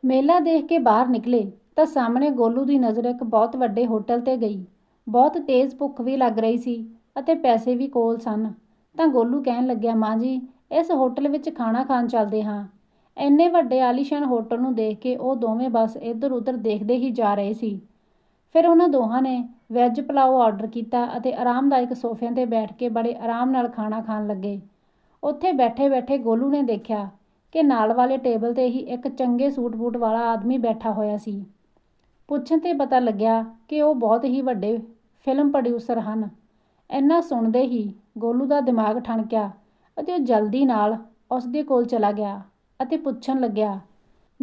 ਮੇਲਾ ਦੇਖ ਕੇ ਬਾਹਰ ਨਿਕਲੇ ਤਾਂ ਸਾਹਮਣੇ ਗੋਲੂ ਦੀ ਨਜ਼ਰ ਇੱਕ ਬਹੁਤ ਵੱਡੇ ਹੋਟਲ ਤੇ ਗਈ। ਬਹੁਤ ਤੇਜ਼ ਭੁੱਖ ਵੀ ਲੱਗ ਰਹੀ ਸੀ ਅਤੇ ਪੈਸੇ ਵੀ ਕੋਲ ਸਨ। ਤਾਂ ਗੋਲੂ ਕਹਿਣ ਲੱਗਿਆ, ਮਾਂ ਜੀ, ਇਸ ਹੋਟਲ ਵਿੱਚ ਖਾਣਾ ਖਾਣ ਚੱਲਦੇ ਹਾਂ। ਇੰਨੇ ਵੱਡੇ ਆਲੀਸ਼ਾਨ ਹੋਟਲ ਨੂੰ ਦੇਖ ਕੇ ਉਹ ਦੋਵੇਂ ਬਸ ਇੱਧਰ ਉੱਧਰ ਦੇਖਦੇ ਹੀ ਜਾ ਰਹੇ ਸੀ। ਫਿਰ ਉਹਨਾਂ ਦੋਹਾਂ ਨੇ ਵੈਜ ਪਲਾਓ ਆਰਡਰ ਕੀਤਾ ਅਤੇ ਆਰਾਮਦਾਇਕ ਸੋਫਿਆਂ ਤੇ ਬੈਠ ਕੇ ਬੜੇ ਆਰਾਮ ਨਾਲ ਖਾਣਾ ਖਾਣ ਲੱਗੇ। ਉੱਥੇ ਬੈਠੇ-ਬੈਠੇ ਗੋਲੂ ਨੇ ਦੇਖਿਆ ਕਿ ਨਾਲ ਵਾਲੇ ਟੇਬਲ ਤੇ ਹੀ ਇੱਕ ਚੰਗੇ ਸੂਟ-ਬੂਟ ਵਾਲਾ ਆਦਮੀ ਬੈਠਾ ਹੋਇਆ ਸੀ। ਪੁੱਛਣ ਤੇ ਪਤਾ ਲੱਗਿਆ ਕਿ ਉਹ ਬਹੁਤ ਹੀ ਵੱਡੇ ਫਿਲਮ ਪ੍ਰੋਡਿਊਸਰ ਹਨ। ਇੰਨਾ ਸੁਣਦੇ ਹੀ ਗੋਲੂ ਦਾ ਦਿਮਾਗ ਠਣਕਿਆ ਅਤੇ ਉਹ ਜਲਦੀ ਨਾਲ ਉਸ ਦੇ ਕੋਲ ਚਲਾ ਗਿਆ। ਅਤੇ ਪੁੱਛਣ ਲੱਗਿਆ,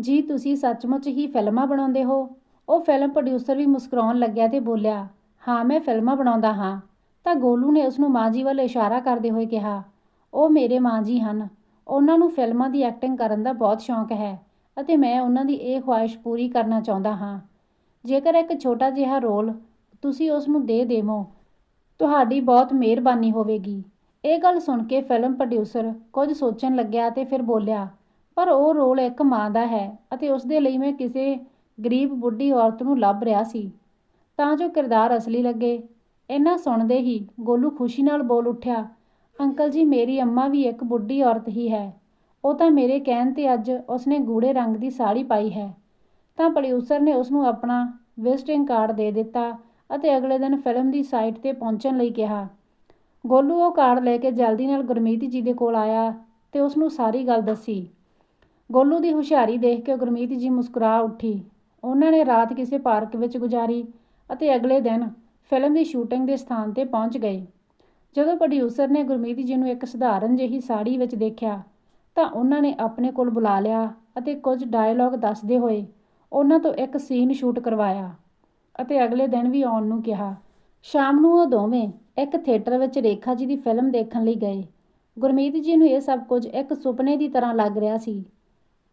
ਜੀ, ਤੁਸੀਂ ਸੱਚਮੁੱਚ ਹੀ ਫਿਲਮਾਂ ਬਣਾਉਂਦੇ ਹੋ? ਉਹ ਫਿਲਮ ਪ੍ਰੋਡਿਊਸਰ ਵੀ ਮੁਸਕਰਾਉਣ ਲੱਗਿਆ ਤੇ ਬੋਲਿਆ, ਹਾਂ, ਮੈਂ ਫਿਲਮਾਂ ਬਣਾਉਂਦਾ ਹਾਂ। ਤਾਂ ਗੋਲੂ ਨੇ ਉਸ ਨੂੰ ਮਾਂ ਜੀ ਵੱਲ ਇਸ਼ਾਰਾ ਕਰਦੇ ਹੋਏ ਕਿਹਾ, ਉਹ ਮੇਰੇ ਮਾਂ ਜੀ ਹਨ। ਉਹਨਾਂ ਨੂੰ ਫਿਲਮਾਂ ਦੀ ਐਕਟਿੰਗ ਕਰਨ ਦਾ ਬਹੁਤ ਸ਼ੌਂਕ ਹੈ ਅਤੇ ਮੈਂ ਉਹਨਾਂ ਦੀ ਇਹ ਖੁਆਇਸ਼ ਪੂਰੀ ਕਰਨਾ ਚਾਹੁੰਦਾ ਹਾਂ। ਜੇਕਰ ਇੱਕ ਛੋਟਾ ਜਿਹਾ ਰੋਲ ਤੁਸੀਂ ਉਸ ਨੂੰ ਦੇ ਦੇਵੋ, ਤੁਹਾਡੀ ਬਹੁਤ ਮਿਹਰਬਾਨੀ ਹੋਵੇਗੀ। ਇਹ ਗੱਲ ਸੁਣ ਕੇ ਫਿਲਮ ਪ੍ਰੋਡਿਊਸਰ ਕੁਝ ਸੋਚਣ ਲੱਗਿਆ ਤੇ ਫਿਰ ਬੋਲਿਆ ਪਰ ਉਹ ਰੋਲ ਇੱਕ ਮਾਂ ਦਾ ਹੈ ਅਤੇ ਉਸ ਦੇ ਲਈ ਮੈਂ ਕਿਸੇ ਗਰੀਬ ਬੁੱਢੀ ਔਰਤ ਨੂੰ ਲੱਭ ਰਿਹਾ ਸੀ। ਤਾਂ ਜੋ ਕਿਰਦਾਰ ਅਸਲੀ ਲੱਗੇ। ਇਹਨਾਂ ਸੁਣਦੇ ਹੀ ਗੋਲੂ ਖੁਸ਼ੀ ਨਾਲ ਬੋਲ ਉੱਠਿਆ, ਅੰਕਲ ਜੀ, ਮੇਰੀ ਅੰਮਾ ਵੀ ਇੱਕ ਬੁੱਢੀ ਔਰਤ ਹੀ ਹੈ। ਉਹ ਤਾਂ ਮੇਰੇ ਕਹਿਣ ਤੇ ਅੱਜ ਉਸਨੇ ਗੂੜੇ ਰੰਗ ਦੀ ਸਾੜੀ ਪਾਈ ਹੈ। ਤਾਂ ਪ੍ਰੋਡਿਊਸਰ ਨੇ ਉਸ ਨੂੰ ਆਪਣਾ ਵਿਜ਼ਿਟਿੰਗ ਕਾਰਡ ਦੇ ਦਿੱਤਾ ਅਤੇ ਅਗਲੇ ਦਿਨ ਫਿਲਮ ਦੀ ਸਾਈਟ ਤੇ ਪਹੁੰਚਣ ਲਈ ਕਿਹਾ। ਗੋਲੂ ਉਹ ਕਾਰਡ ਲੈ ਕੇ ਜਲਦੀ ਨਾਲ ਗੁਰਮੀਤ ਜੀ ਦੇ ਕੋਲ ਆਇਆ ਤੇ ਉਸ ਨੂੰ ਸਾਰੀ ਗੱਲ ਦੱਸੀ। ਗੋਲੂ ਦੀ ਹੁਸ਼ਿਆਰੀ ਦੇਖ ਕੇ ਗੁਰਮੀਤ ਜੀ ਮੁਸਕਰਾ ਉੱਠੀ। ਉਹਨਾਂ ਨੇ ਰਾਤ ਕਿਸੇ ਪਾਰਕ ਵਿੱਚ ਗੁਜ਼ਾਰੀ ਅਤੇ ਅਗਲੇ ਦਿਨ ਫਿਲਮ ਦੀ ਸ਼ੂਟਿੰਗ ਦੇ ਸਥਾਨ ਤੇ ਪਹੁੰਚ ਗਏ। ਜਦੋਂ ਪ੍ਰੋਡਿਊਸਰ ਨੇ ਗੁਰਮੀਤ ਜੀ ਨੂੰ ਇੱਕ ਸਧਾਰਨ ਜਿਹੀ ਸਾੜੀ ਵਿੱਚ ਦੇਖਿਆ, ਤਾਂ ਉਹਨਾਂ ਨੇ ਆਪਣੇ ਕੋਲ ਬੁਲਾ ਲਿਆ ਅਤੇ ਕੁਝ ਡਾਇਲੌਗ ਦੱਸਦੇ ਹੋਏ ਉਹਨਾਂ ਤੋਂ ਇੱਕ ਸੀਨ ਸ਼ੂਟ ਕਰਵਾਇਆ ਅਤੇ ਅਗਲੇ ਦਿਨ ਵੀ ਆਉਣ ਨੂੰ ਕਿਹਾ। ਸ਼ਾਮ ਨੂੰ ਉਹ ਦੋਵੇਂ ਇੱਕ ਥੀਏਟਰ ਵਿੱਚ ਰੇਖਾ ਜੀ ਦੀ ਫਿਲਮ ਦੇਖਣ ਲਈ ਗਏ। ਗੁਰਮੀਤ ਜੀ ਨੂੰ ਇਹ ਸਭ ਕੁਝ ਇੱਕ ਸੁਪਨੇ ਦੀ ਤਰ੍ਹਾਂ ਲੱਗ ਰਿਹਾ ਸੀ।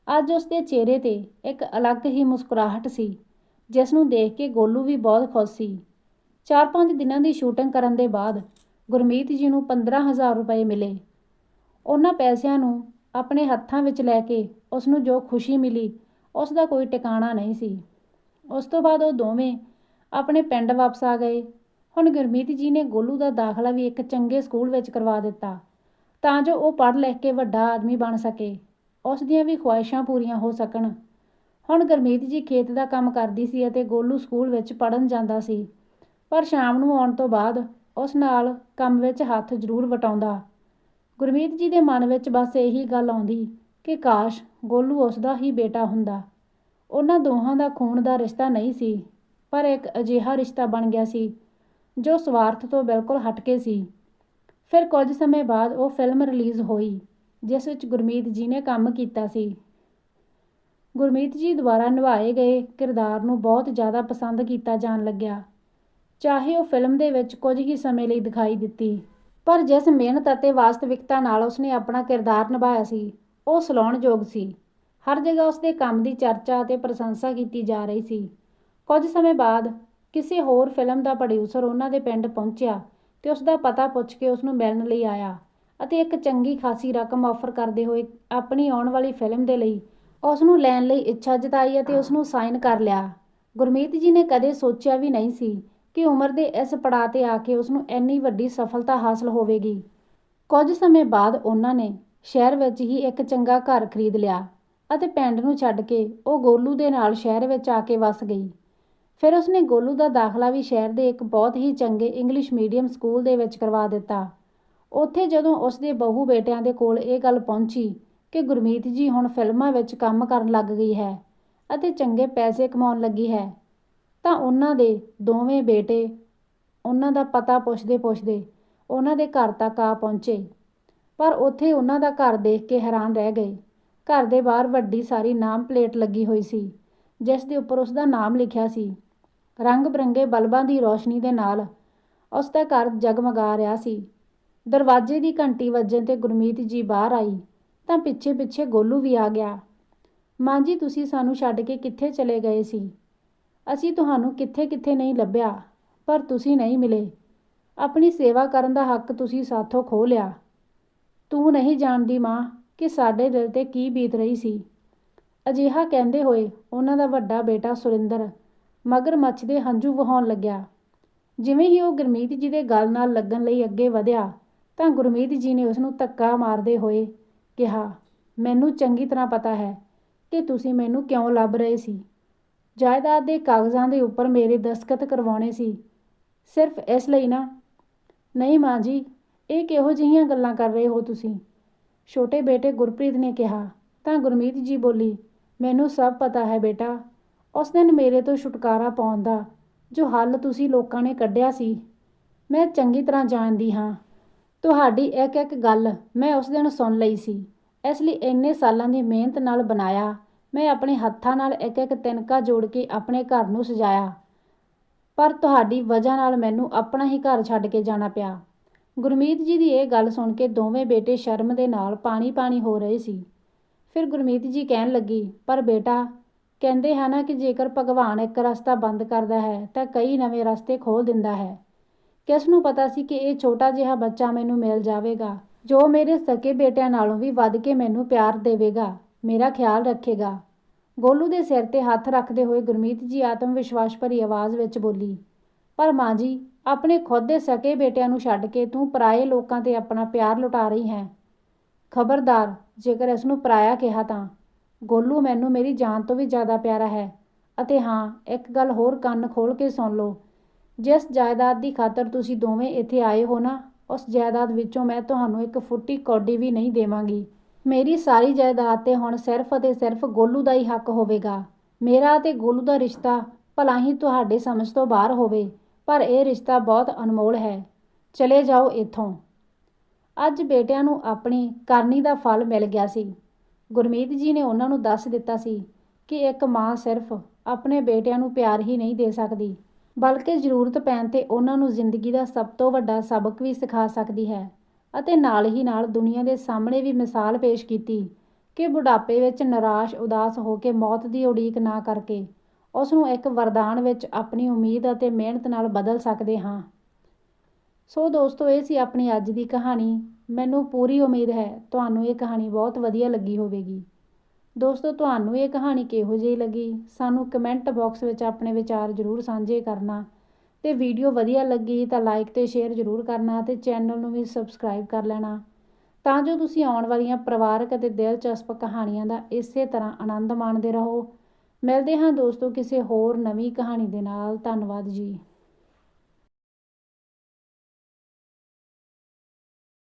ਅੱਜ ਉਸ ਦੇ ਚਿਹਰੇ ਤੇ ਇੱਕ ਅਲੱਗ ਹੀ ਮੁਸਕਰਾਹਟ ਸੀ ਜਿਸ ਨੂੰ ਦੇਖ ਕੇ ਗੋਲੂ ਵੀ ਬਹੁਤ ਖੁਸ਼ ਸੀ। 4-5 ਦਿਨਾਂ ਦੀ ਸ਼ੂਟਿੰਗ ਕਰਨ ਦੇ ਬਾਅਦ ਗੁਰਮੀਤ ਜੀ ਨੂੰ 15000 ਰੁਪਏ ਮਿਲੇ। ਉਹਨਾਂ ਪੈਸਿਆਂ ਨੂੰ ਆਪਣੇ ਹੱਥਾਂ ਵਿੱਚ ਲੈ ਕੇ ਉਸ ਨੂੰ ਜੋ ਖੁਸ਼ੀ ਮਿਲੀ, ਉਸ ਦਾ ਕੋਈ ਟਿਕਾਣਾ ਨਹੀਂ ਸੀ। ਉਸ ਤੋਂ ਬਾਅਦ ਉਹ ਦੋਵੇਂ ਆਪਣੇ ਪਿੰਡ ਵਾਪਸ ਆ ਗਏ। ਹੁਣ ਗੁਰਮੀਤ ਜੀ ਨੇ ਗੋਲੂ ਦਾ ਦਾਖਲਾ ਵੀ ਇੱਕ ਚੰਗੇ ਸਕੂਲ ਵਿੱਚ ਕਰਵਾ ਦਿੱਤਾ, ਤਾਂ ਜੋ ਉਹ ਪੜ੍ਹ ਲਿਖ ਕੇ ਵੱਡਾ ਆਦਮੀ ਬਣ ਸਕੇ। ਉਸ ਦੀਆਂ ਵੀ ਖੁਆਇਸ਼ਾਂ ਪੂਰੀਆਂ ਹੋ ਸਕਣ। ਹੁਣ ਗੁਰਮੀਤ ਜੀ ਖੇਤ ਦਾ ਕੰਮ ਕਰਦੀ ਸੀ ਅਤੇ ਗੋਲੂ ਸਕੂਲ ਵਿੱਚ ਪੜਨ ਜਾਂਦਾ ਸੀ। ਪਰ ਸ਼ਾਮ ਨੂੰ ਆਉਣ ਤੋਂ ਬਾਅਦ ਉਸ ਨਾਲ ਕੰਮ ਵਿੱਚ ਹੱਥ ਜ਼ਰੂਰ ਵਟਾਉਂਦਾ। ਗੁਰਮੀਤ ਜੀ ਦੇ ਮਨ ਵਿੱਚ ਬਸ ਇਹੀ ਗੱਲ ਆਉਂਦੀ ਕਿ ਕਾਸ਼ ਗੋਲੂ ਉਸ ਦਾ ਹੀ ਬੇਟਾ ਹੁੰਦਾ। ਉਹਨਾਂ ਦੋਹਾਂ ਦਾ ਖੂਨ ਦਾ ਰਿਸ਼ਤਾ ਨਹੀਂ ਸੀ, ਪਰ ਇੱਕ ਅਜਿਹਾ ਰਿਸ਼ਤਾ ਬਣ ਗਿਆ ਸੀ, ਜੋ ਸਵਾਰਥ ਤੋਂ ਬਿਲਕੁਲ ਹਟਕੇ ਸੀ। ਫਿਰ ਕੁਝ ਸਮੇਂ ਬਾਅਦ ਉਹ ਫਿਲਮ ਰਿਲੀਜ਼ ਹੋਈ। ਜਿਸ ਵਿੱਚ ਗੁਰਮੀਤ ਜੀ ਨੇ ਕੰਮ ਕੀਤਾ ਸੀ। ਗੁਰਮੀਤ ਜੀ ਦੁਆਰਾ ਨਿਭਾਏ ਗਏ ਕਿਰਦਾਰ ਨੂੰ ਬਹੁਤ ਜ਼ਿਆਦਾ ਪਸੰਦ ਕੀਤਾ ਜਾਣ ਲੱਗਿਆ। ਚਾਹੇ ਉਹ ਫਿਲਮ ਦੇ ਵਿੱਚ ਕੁਝ ਹੀ ਸਮੇਂ ਲਈ ਦਿਖਾਈ ਦਿੱਤੀ, ਪਰ ਜਿਸ ਮਿਹਨਤ ਅਤੇ ਵਾਸਤਵਿਕਤਾ ਨਾਲ ਉਸਨੇ ਆਪਣਾ ਕਿਰਦਾਰ ਨਿਭਾਇਆ ਸੀ, ਉਹ ਸਲਾਉਣਯੋਗ ਸੀ। ਹਰ ਜਗ੍ਹਾ ਉਸਦੇ ਕੰਮ ਦੀ ਚਰਚਾ ਅਤੇ ਪ੍ਰਸ਼ੰਸਾ ਕੀਤੀ ਜਾ ਰਹੀ ਸੀ। ਕੁਝ ਸਮੇਂ ਬਾਅਦ ਕਿਸੇ ਹੋਰ ਫਿਲਮ ਦਾ ਪ੍ਰੋਡਿਊਸਰ ਉਹਨਾਂ ਦੇ ਪਿੰਡ ਪਹੁੰਚਿਆ ਤੇ ਉਸ ਦਾ ਪਤਾ ਪੁੱਛ ਕੇ ਉਸ ਨੂੰ ਮਿਲਣ ਲਈ ਆਇਆ। ਅਤੇ ਇੱਕ ਚੰਗੀ ਖਾਸੀ ਰਕਮ ਆਫਰ ਕਰਦੇ ਹੋਏ ਆਪਣੀ ਆਉਣ ਵਾਲੀ ਫਿਲਮ ਦੇ ਲਈ ਉਸ ਨੂੰ ਲੈਣ ਲਈ ਇੱਛਾ ਜਤਾਈ ਅਤੇ ਉਸ ਨੂੰ ਸਾਈਨ ਕਰ ਲਿਆ। ਗੁਰਮੀਤ ਜੀ ਨੇ ਕਦੇ ਸੋਚਿਆ ਵੀ ਨਹੀਂ ਸੀ ਕਿ ਉਮਰ ਦੇ ਇਸ ਪੜਾਅ ਤੇ ਆ ਕੇ ਉਸ ਨੂੰ ਇੰਨੀ ਵੱਡੀ ਸਫਲਤਾ ਹਾਸਲ ਹੋਵੇਗੀ। ਕੁਝ ਸਮੇਂ ਬਾਅਦ ਉਹਨਾਂ ਨੇ ਸ਼ਹਿਰ ਵਿੱਚ ਹੀ ਇੱਕ ਚੰਗਾ ਘਰ ਖਰੀਦ ਲਿਆ ਅਤੇ ਪਿੰਡ ਨੂੰ ਛੱਡ ਕੇ ਉਹ ਗੋਲੂ ਦੇ ਨਾਲ ਸ਼ਹਿਰ ਵਿੱਚ ਆ ਕੇ ਵਸ ਗਈ। ਫਿਰ ਉਸਨੇ ਗੋਲੂ ਦਾ ਦਾਖਲਾ ਵੀ ਸ਼ਹਿਰ ਦੇ ਇੱਕ ਬਹੁਤ ਹੀ ਚੰਗੇ ਇੰਗਲਿਸ਼ ਮੀਡੀਅਮ ਸਕੂਲ ਦੇ ਵਿੱਚ ਕਰਵਾ ਦਿੱਤਾ। ਉੱਥੇ ਜਦੋਂ ਉਸਦੇ ਬਹੂ ਬੇਟਿਆਂ ਦੇ ਕੋਲ ਇਹ ਗੱਲ ਪਹੁੰਚੀ ਕਿ ਗੁਰਮੀਤ ਜੀ ਹੁਣ ਫਿਲਮਾਂ ਵਿੱਚ ਕੰਮ ਕਰਨ ਲੱਗ ਗਈ ਹੈ ਅਤੇ ਚੰਗੇ ਪੈਸੇ ਕਮਾਉਣ ਲੱਗੀ ਹੈ, ਤਾਂ ਉਹਨਾਂ ਦੇ ਦੋਵੇਂ ਬੇਟੇ ਉਹਨਾਂ ਦਾ ਪਤਾ ਪੁੱਛਦੇ ਪੁੱਛਦੇ ਉਹਨਾਂ ਦੇ ਘਰ ਤੱਕ ਆ ਪਹੁੰਚੇ। ਪਰ ਉੱਥੇ ਉਹਨਾਂ ਦਾ ਘਰ ਦੇਖ ਕੇ ਹੈਰਾਨ ਰਹਿ ਗਏ। ਘਰ ਦੇ ਬਾਹਰ ਵੱਡੀ ਸਾਰੀ ਨਾਮ ਪਲੇਟ ਲੱਗੀ ਹੋਈ ਸੀ, ਜਿਸ ਦੇ ਉੱਪਰ ਉਸ ਦਾ ਨਾਮ ਲਿਖਿਆ ਸੀ। ਰੰਗ ਬਰੰਗੇ ਬਲਬਾਂ ਦੀ ਰੋਸ਼ਨੀ ਦੇ ਨਾਲ ਉਸ ਦਾ ਘਰ ਜਗਮਗਾ ਰਿਹਾ ਸੀ। ਦਰਵਾਜ਼ੇ ਦੀ ਘੰਟੀ ਵੱਜਣ ਤੇ ਗੁਰਮੀਤ ਜੀ ਬਾਹਰ ਆਈ, ਤਾਂ ਪਿੱਛੇ ਪਿੱਛੇ ਗੋਲੂ ਵੀ ਆ ਗਿਆ। ਮਾਂ ਜੀ, ਤੁਸੀਂ ਸਾਨੂੰ ਛੱਡ ਕੇ ਕਿੱਥੇ ਚਲੇ ਗਏ ਸੀ? ਅਸੀਂ ਤੁਹਾਨੂੰ ਕਿੱਥੇ ਕਿੱਥੇ ਨਹੀਂ ਲੱਭਿਆ, ਪਰ ਤੁਸੀਂ ਨਹੀਂ ਮਿਲੇ। ਆਪਣੀ ਸੇਵਾ ਕਰਨ ਦਾ ਹੱਕ ਤੁਸੀਂ ਸਾਥੋਂ ਖੋ ਲਿਆ। ਤੂੰ ਨਹੀਂ ਜਾਣਦੀ ਮਾਂ ਕਿ ਸਾਡੇ ਦਿਲ ਤੇ ਕੀ ਬੀਤ ਰਹੀ ਸੀ। ਅਜਿਹਾ ਕਹਿੰਦੇ ਹੋਏ ਉਹਨਾਂ ਦਾ ਵੱਡਾ ਬੇਟਾ ਸੁਰਿੰਦਰ ਮਗਰ ਮੱਛ ਦੇ ਹੰਝੂ ਵਹਾਉਣ ਲੱਗਿਆ। ਜਿਵੇਂ ਹੀ ਉਹ ਗੁਰਮੀਤ ਜੀ ਦੇ ਗਲ ਨਾਲ ਲੱਗਣ ਲਈ ਅੱਗੇ ਵਧਿਆ ਤਾਂ ਗੁਰਮੀਤ ਜੀ ਨੇ ਉਸ ਨੂੰ ਧੱਕਾ ਮਾਰਦੇ ਹੋਏ ਕਿਹਾ, ਮੈਨੂੰ ਚੰਗੀ ਤਰ੍ਹਾਂ ਪਤਾ ਹੈ ਕਿ ਤੁਸੀਂ ਮੈਨੂੰ ਕਿਉਂ ਲੱਭ ਰਹੇ ਸੀ। ਜਾਇਦਾਦ ਦੇ ਕਾਗਜ਼ਾਂ ਦੇ ਉੱਪਰ ਮੇਰੇ ਦਸਖਤ ਕਰਵਾਉਣੇ ਸੀ। ਸਿਰਫ ਇਸ ਲਈ ਨਾ? ਨਹੀਂ ਮਾਂ ਜੀ, ਇਹ ਕਿਹੋ ਜਿਹੀਆਂ ਗੱਲਾਂ ਕਰ ਰਹੇ ਹੋ ਤੁਸੀਂ? ਛੋਟੇ ਬੇਟੇ ਗੁਰਪ੍ਰੀਤ ਨੇ ਕਿਹਾ। ਤਾਂ ਗੁਰਮੀਤ ਜੀ ਬੋਲੀ, ਮੈਨੂੰ ਸਭ ਪਤਾ ਹੈ ਬੇਟਾ, ਉਸ ਦਿਨ ਮੇਰੇ ਤੋਂ ਛੁਟਕਾਰਾ ਪਾਉਣ ਦਾ ਜੋ ਹੱਲ ਤੁਸੀਂ ਲੋਕਾਂ ਨੇ ਕੱਢਿਆ ਸੀ, ਮੈਂ ਚੰਗੀ ਤਰ੍ਹਾਂ ਜਾਣਦੀ ਹਾਂ। ਤੁਹਾਡੀ ਇੱਕ ਇੱਕ ਗੱਲ ਮੈਂ ਉਸ ਦਿਨ ਸੁਣ ਲਈ ਸੀ। ਇਸ ਲਈ ਇੰਨੇ ਸਾਲਾਂ ਦੀ ਮਿਹਨਤ ਨਾਲ ਬਣਾਇਆ। ਮੈਂ ਆਪਣੇ ਹੱਥਾਂ ਨਾਲ ਇੱਕ ਇੱਕ ਤਿਨਕਾ ਜੋੜ ਕੇ ਆਪਣੇ ਘਰ ਨੂੰ ਸਜਾਇਆ। ਪਰ ਤੁਹਾਡੀ ਵਜ੍ਹਾ ਨਾਲ ਮੈਨੂੰ ਆਪਣਾ ਹੀ ਘਰ ਛੱਡ ਕੇ ਜਾਣਾ ਪਿਆ। ਗੁਰਮੀਤ ਜੀ ਦੀ ਇਹ ਗੱਲ ਸੁਣ ਕੇ ਦੋਵੇਂ ਬੇਟੇ ਸ਼ਰਮ ਦੇ ਨਾਲ ਪਾਣੀ ਪਾਣੀ ਹੋ ਰਹੇ ਸੀ। ਫਿਰ ਗੁਰਮੀਤ ਜੀ ਕਹਿਣ ਲੱਗੀ, ਪਰ ਬੇਟਾ, ਕਹਿੰਦੇ ਹਨ ਕਿ ਜੇਕਰ ਭਗਵਾਨ ਇੱਕ ਰਸਤਾ ਬੰਦ ਕਰਦਾ ਹੈ ਤਾਂ ਕਈ ਨਵੇਂ ਰਸਤੇ ਖੋਲ ਦਿੰਦਾ ਹੈ। ਕਿਸ ਨੂੰ ਪਤਾ ਸੀ ਕਿ ਇਹ ਛੋਟਾ ਜਿਹਾ ਬੱਚਾ ਮੈਨੂੰ ਮਿਲ ਜਾਵੇਗਾ, ਜੋ ਮੇਰੇ ਸਕੇ ਬੇਟਿਆਂ ਨਾਲੋਂ ਵੀ ਵੱਧ ਕੇ ਮੈਨੂੰ ਪਿਆਰ ਦੇਵੇਗਾ, ਮੇਰਾ ਖਿਆਲ ਰੱਖੇਗਾ। ਗੋਲੂ ਦੇ ਸਿਰ ਤੇ ਹੱਥ ਰੱਖਦੇ ਹੋਏ ਗੁਰਮੀਤ ਜੀ ਆਤਮ ਵਿਸ਼ਵਾਸ ਭਰੀ ਆਵਾਜ਼ ਵਿੱਚ ਬੋਲੀ, ਪਰ ਮਾਂ ਜੀ, ਆਪਣੇ ਖੁਦ ਦੇ ਸਕੇ ਬੇਟਿਆਂ ਨੂੰ ਛੱਡ ਕੇ ਤੂੰ ਪਰਾਏ ਲੋਕਾਂ ਤੇ ਆਪਣਾ ਪਿਆਰ ਲੁਟਾ ਰਹੀ ਹੈ। ਖਬਰਦਾਰ, ਜੇਕਰ ਇਸ ਨੂੰ ਪਰਾਇਆ ਕਿਹਾ ਤਾਂ। ਗੋਲੂ, ਮੈਨੂੰ ਮੇਰੀ ਜਾਨ ਤੋਂ ਵੀ ਜ਼ਿਆਦਾ ਪਿਆਰਾ ਹੈ। ਅਤੇ ਹਾਂ, ਇੱਕ ਗੱਲ ਹੋਰ ਕੰਨ ਖੋਲ ਕੇ ਸੁਣ ਲਓ। ਜਿਸ ਜਾਇਦਾਦ ਦੀ ਖਾਤਰ ਤੁਸੀਂ ਦੋਵੇਂ ਇੱਥੇ ਆਏ ਹੋ ਨਾ, ਉਸ ਜਾਇਦਾਦ ਵਿੱਚੋਂ ਮੈਂ ਤੁਹਾਨੂੰ ਇੱਕ ਫੁੱਟੀ ਕੌਡੀ ਵੀ ਨਹੀਂ ਦੇਵਾਂਗੀ। ਮੇਰੀ ਸਾਰੀ ਜਾਇਦਾਦ ਤੇ ਹੁਣ ਸਿਰਫ ਅਤੇ ਸਿਰਫ ਗੋਲੂ ਦਾ ਹੀ ਹੱਕ ਹੋਵੇਗਾ। ਮੇਰਾ ਤੇ ਗੋਲੂ ਦਾ ਰਿਸ਼ਤਾ ਭਲਾ ਹੀ ਤੁਹਾਡੇ ਸਮਝ ਤੋਂ ਬਾਹਰ ਹੋਵੇ, ਪਰ ਇਹ ਰਿਸ਼ਤਾ ਬਹੁਤ ਅਨਮੋਲ ਹੈ। ਚਲੇ ਜਾਓ ਇੱਥੋਂ। ਅੱਜ ਬੇਟਿਆਂ ਨੂੰ ਆਪਣੀ ਕਰਨੀ ਦਾ ਫਲ ਮਿਲ ਗਿਆ ਸੀ। ਗੁਰਮੀਤ ਜੀ ਨੇ ਉਹਨਾਂ ਨੂੰ ਦੱਸ ਦਿੱਤਾ ਸੀ ਕਿ ਇੱਕ ਮਾਂ ਸਿਰਫ ਆਪਣੇ ਬੇਟਿਆਂ ਨੂੰ ਪਿਆਰ ਹੀ ਨਹੀਂ ਦੇ ਸਕਦੀ। ਬਲਕਿ ਜ਼ਰੂਰਤ ਪੈਣ ਤੇ ਉਹਨਾਂ ਨੂੰ ਜ਼ਿੰਦਗੀ ਦਾ ਸਭ ਤੋਂ ਵੱਡਾ ਸਬਕ ਵੀ ਸਿਖਾ ਸਕਦੀ ਹੈ ਅਤੇ ਨਾਲ ਹੀ ਨਾਲ ਦੁਨੀਆ ਦੇ ਸਾਹਮਣੇ ਵੀ ਮਿਸਾਲ ਪੇਸ਼ ਕੀਤੀ ਕਿ ਬੁਢਾਪੇ ਵਿੱਚ ਨਿਰਾਸ਼, ਉਦਾਸ ਹੋ ਕੇ ਮੌਤ ਦੀ ਉਡੀਕ ਨਾ ਕਰਕੇ ਉਸ ਨੂੰ ਇੱਕ ਵਰਦਾਨ ਵਿੱਚ ਆਪਣੀ ਉਮੀਦ ਅਤੇ ਮਿਹਨਤ ਨਾਲ ਬਦਲ ਸਕਦੇ ਹਾਂ। ਸੋ ਦੋਸਤੋ, ਇਹ ਸੀ ਆਪਣੀ ਅੱਜ ਦੀ ਕਹਾਣੀ। ਮੈਨੂੰ ਪੂਰੀ ਉਮੀਦ ਹੈ ਤੁਹਾਨੂੰ ਇਹ ਕਹਾਣੀ ਬਹੁਤ ਵਧੀਆ ਲੱਗੀ ਹੋਵੇਗੀ। ਦੋਸਤੋ, ਤੁਹਾਨੂੰ ਇਹ ਕਹਾਣੀ ਕਿਹੋ ਜਿਹੀ ਲੱਗੀ? ਸਾਨੂੰ ਕਮੈਂਟ ਬਾਕਸ ਵਿੱਚ ਆਪਣੇ ਵਿਚਾਰ ਜ਼ਰੂਰ ਸਾਂਝੇ ਕਰਨਾ। ਤੇ ਵੀਡੀਓ ਵਧੀਆ ਲੱਗੀ ਤਾਂ ਲਾਈਕ ਤੇ ਸ਼ੇਅਰ ਜ਼ਰੂਰ ਕਰਨਾ ਤੇ ਚੈਨਲ ਨੂੰ ਵੀ ਸਬਸਕ੍ਰਾਈਬ ਕਰ ਲੈਣਾ। ਤਾਂ ਜੋ ਤੁਸੀਂ ਆਉਣ ਵਾਲੀਆਂ ਪਰਿਵਾਰਕ ਅਤੇ ਦਿਲਚਸਪ ਕਹਾਣੀਆਂ ਦਾ ਇਸੇ ਤਰ੍ਹਾਂ ਆਨੰਦ ਮਾਣਦੇ ਰਹੋ। ਮਿਲਦੇ ਹਾਂ ਦੋਸਤੋ ਕਿਸੇ ਹੋਰ ਨਵੀਂ ਕਹਾਣੀ ਦੇ ਨਾਲ। ਧੰਨਵਾਦ ਜੀ।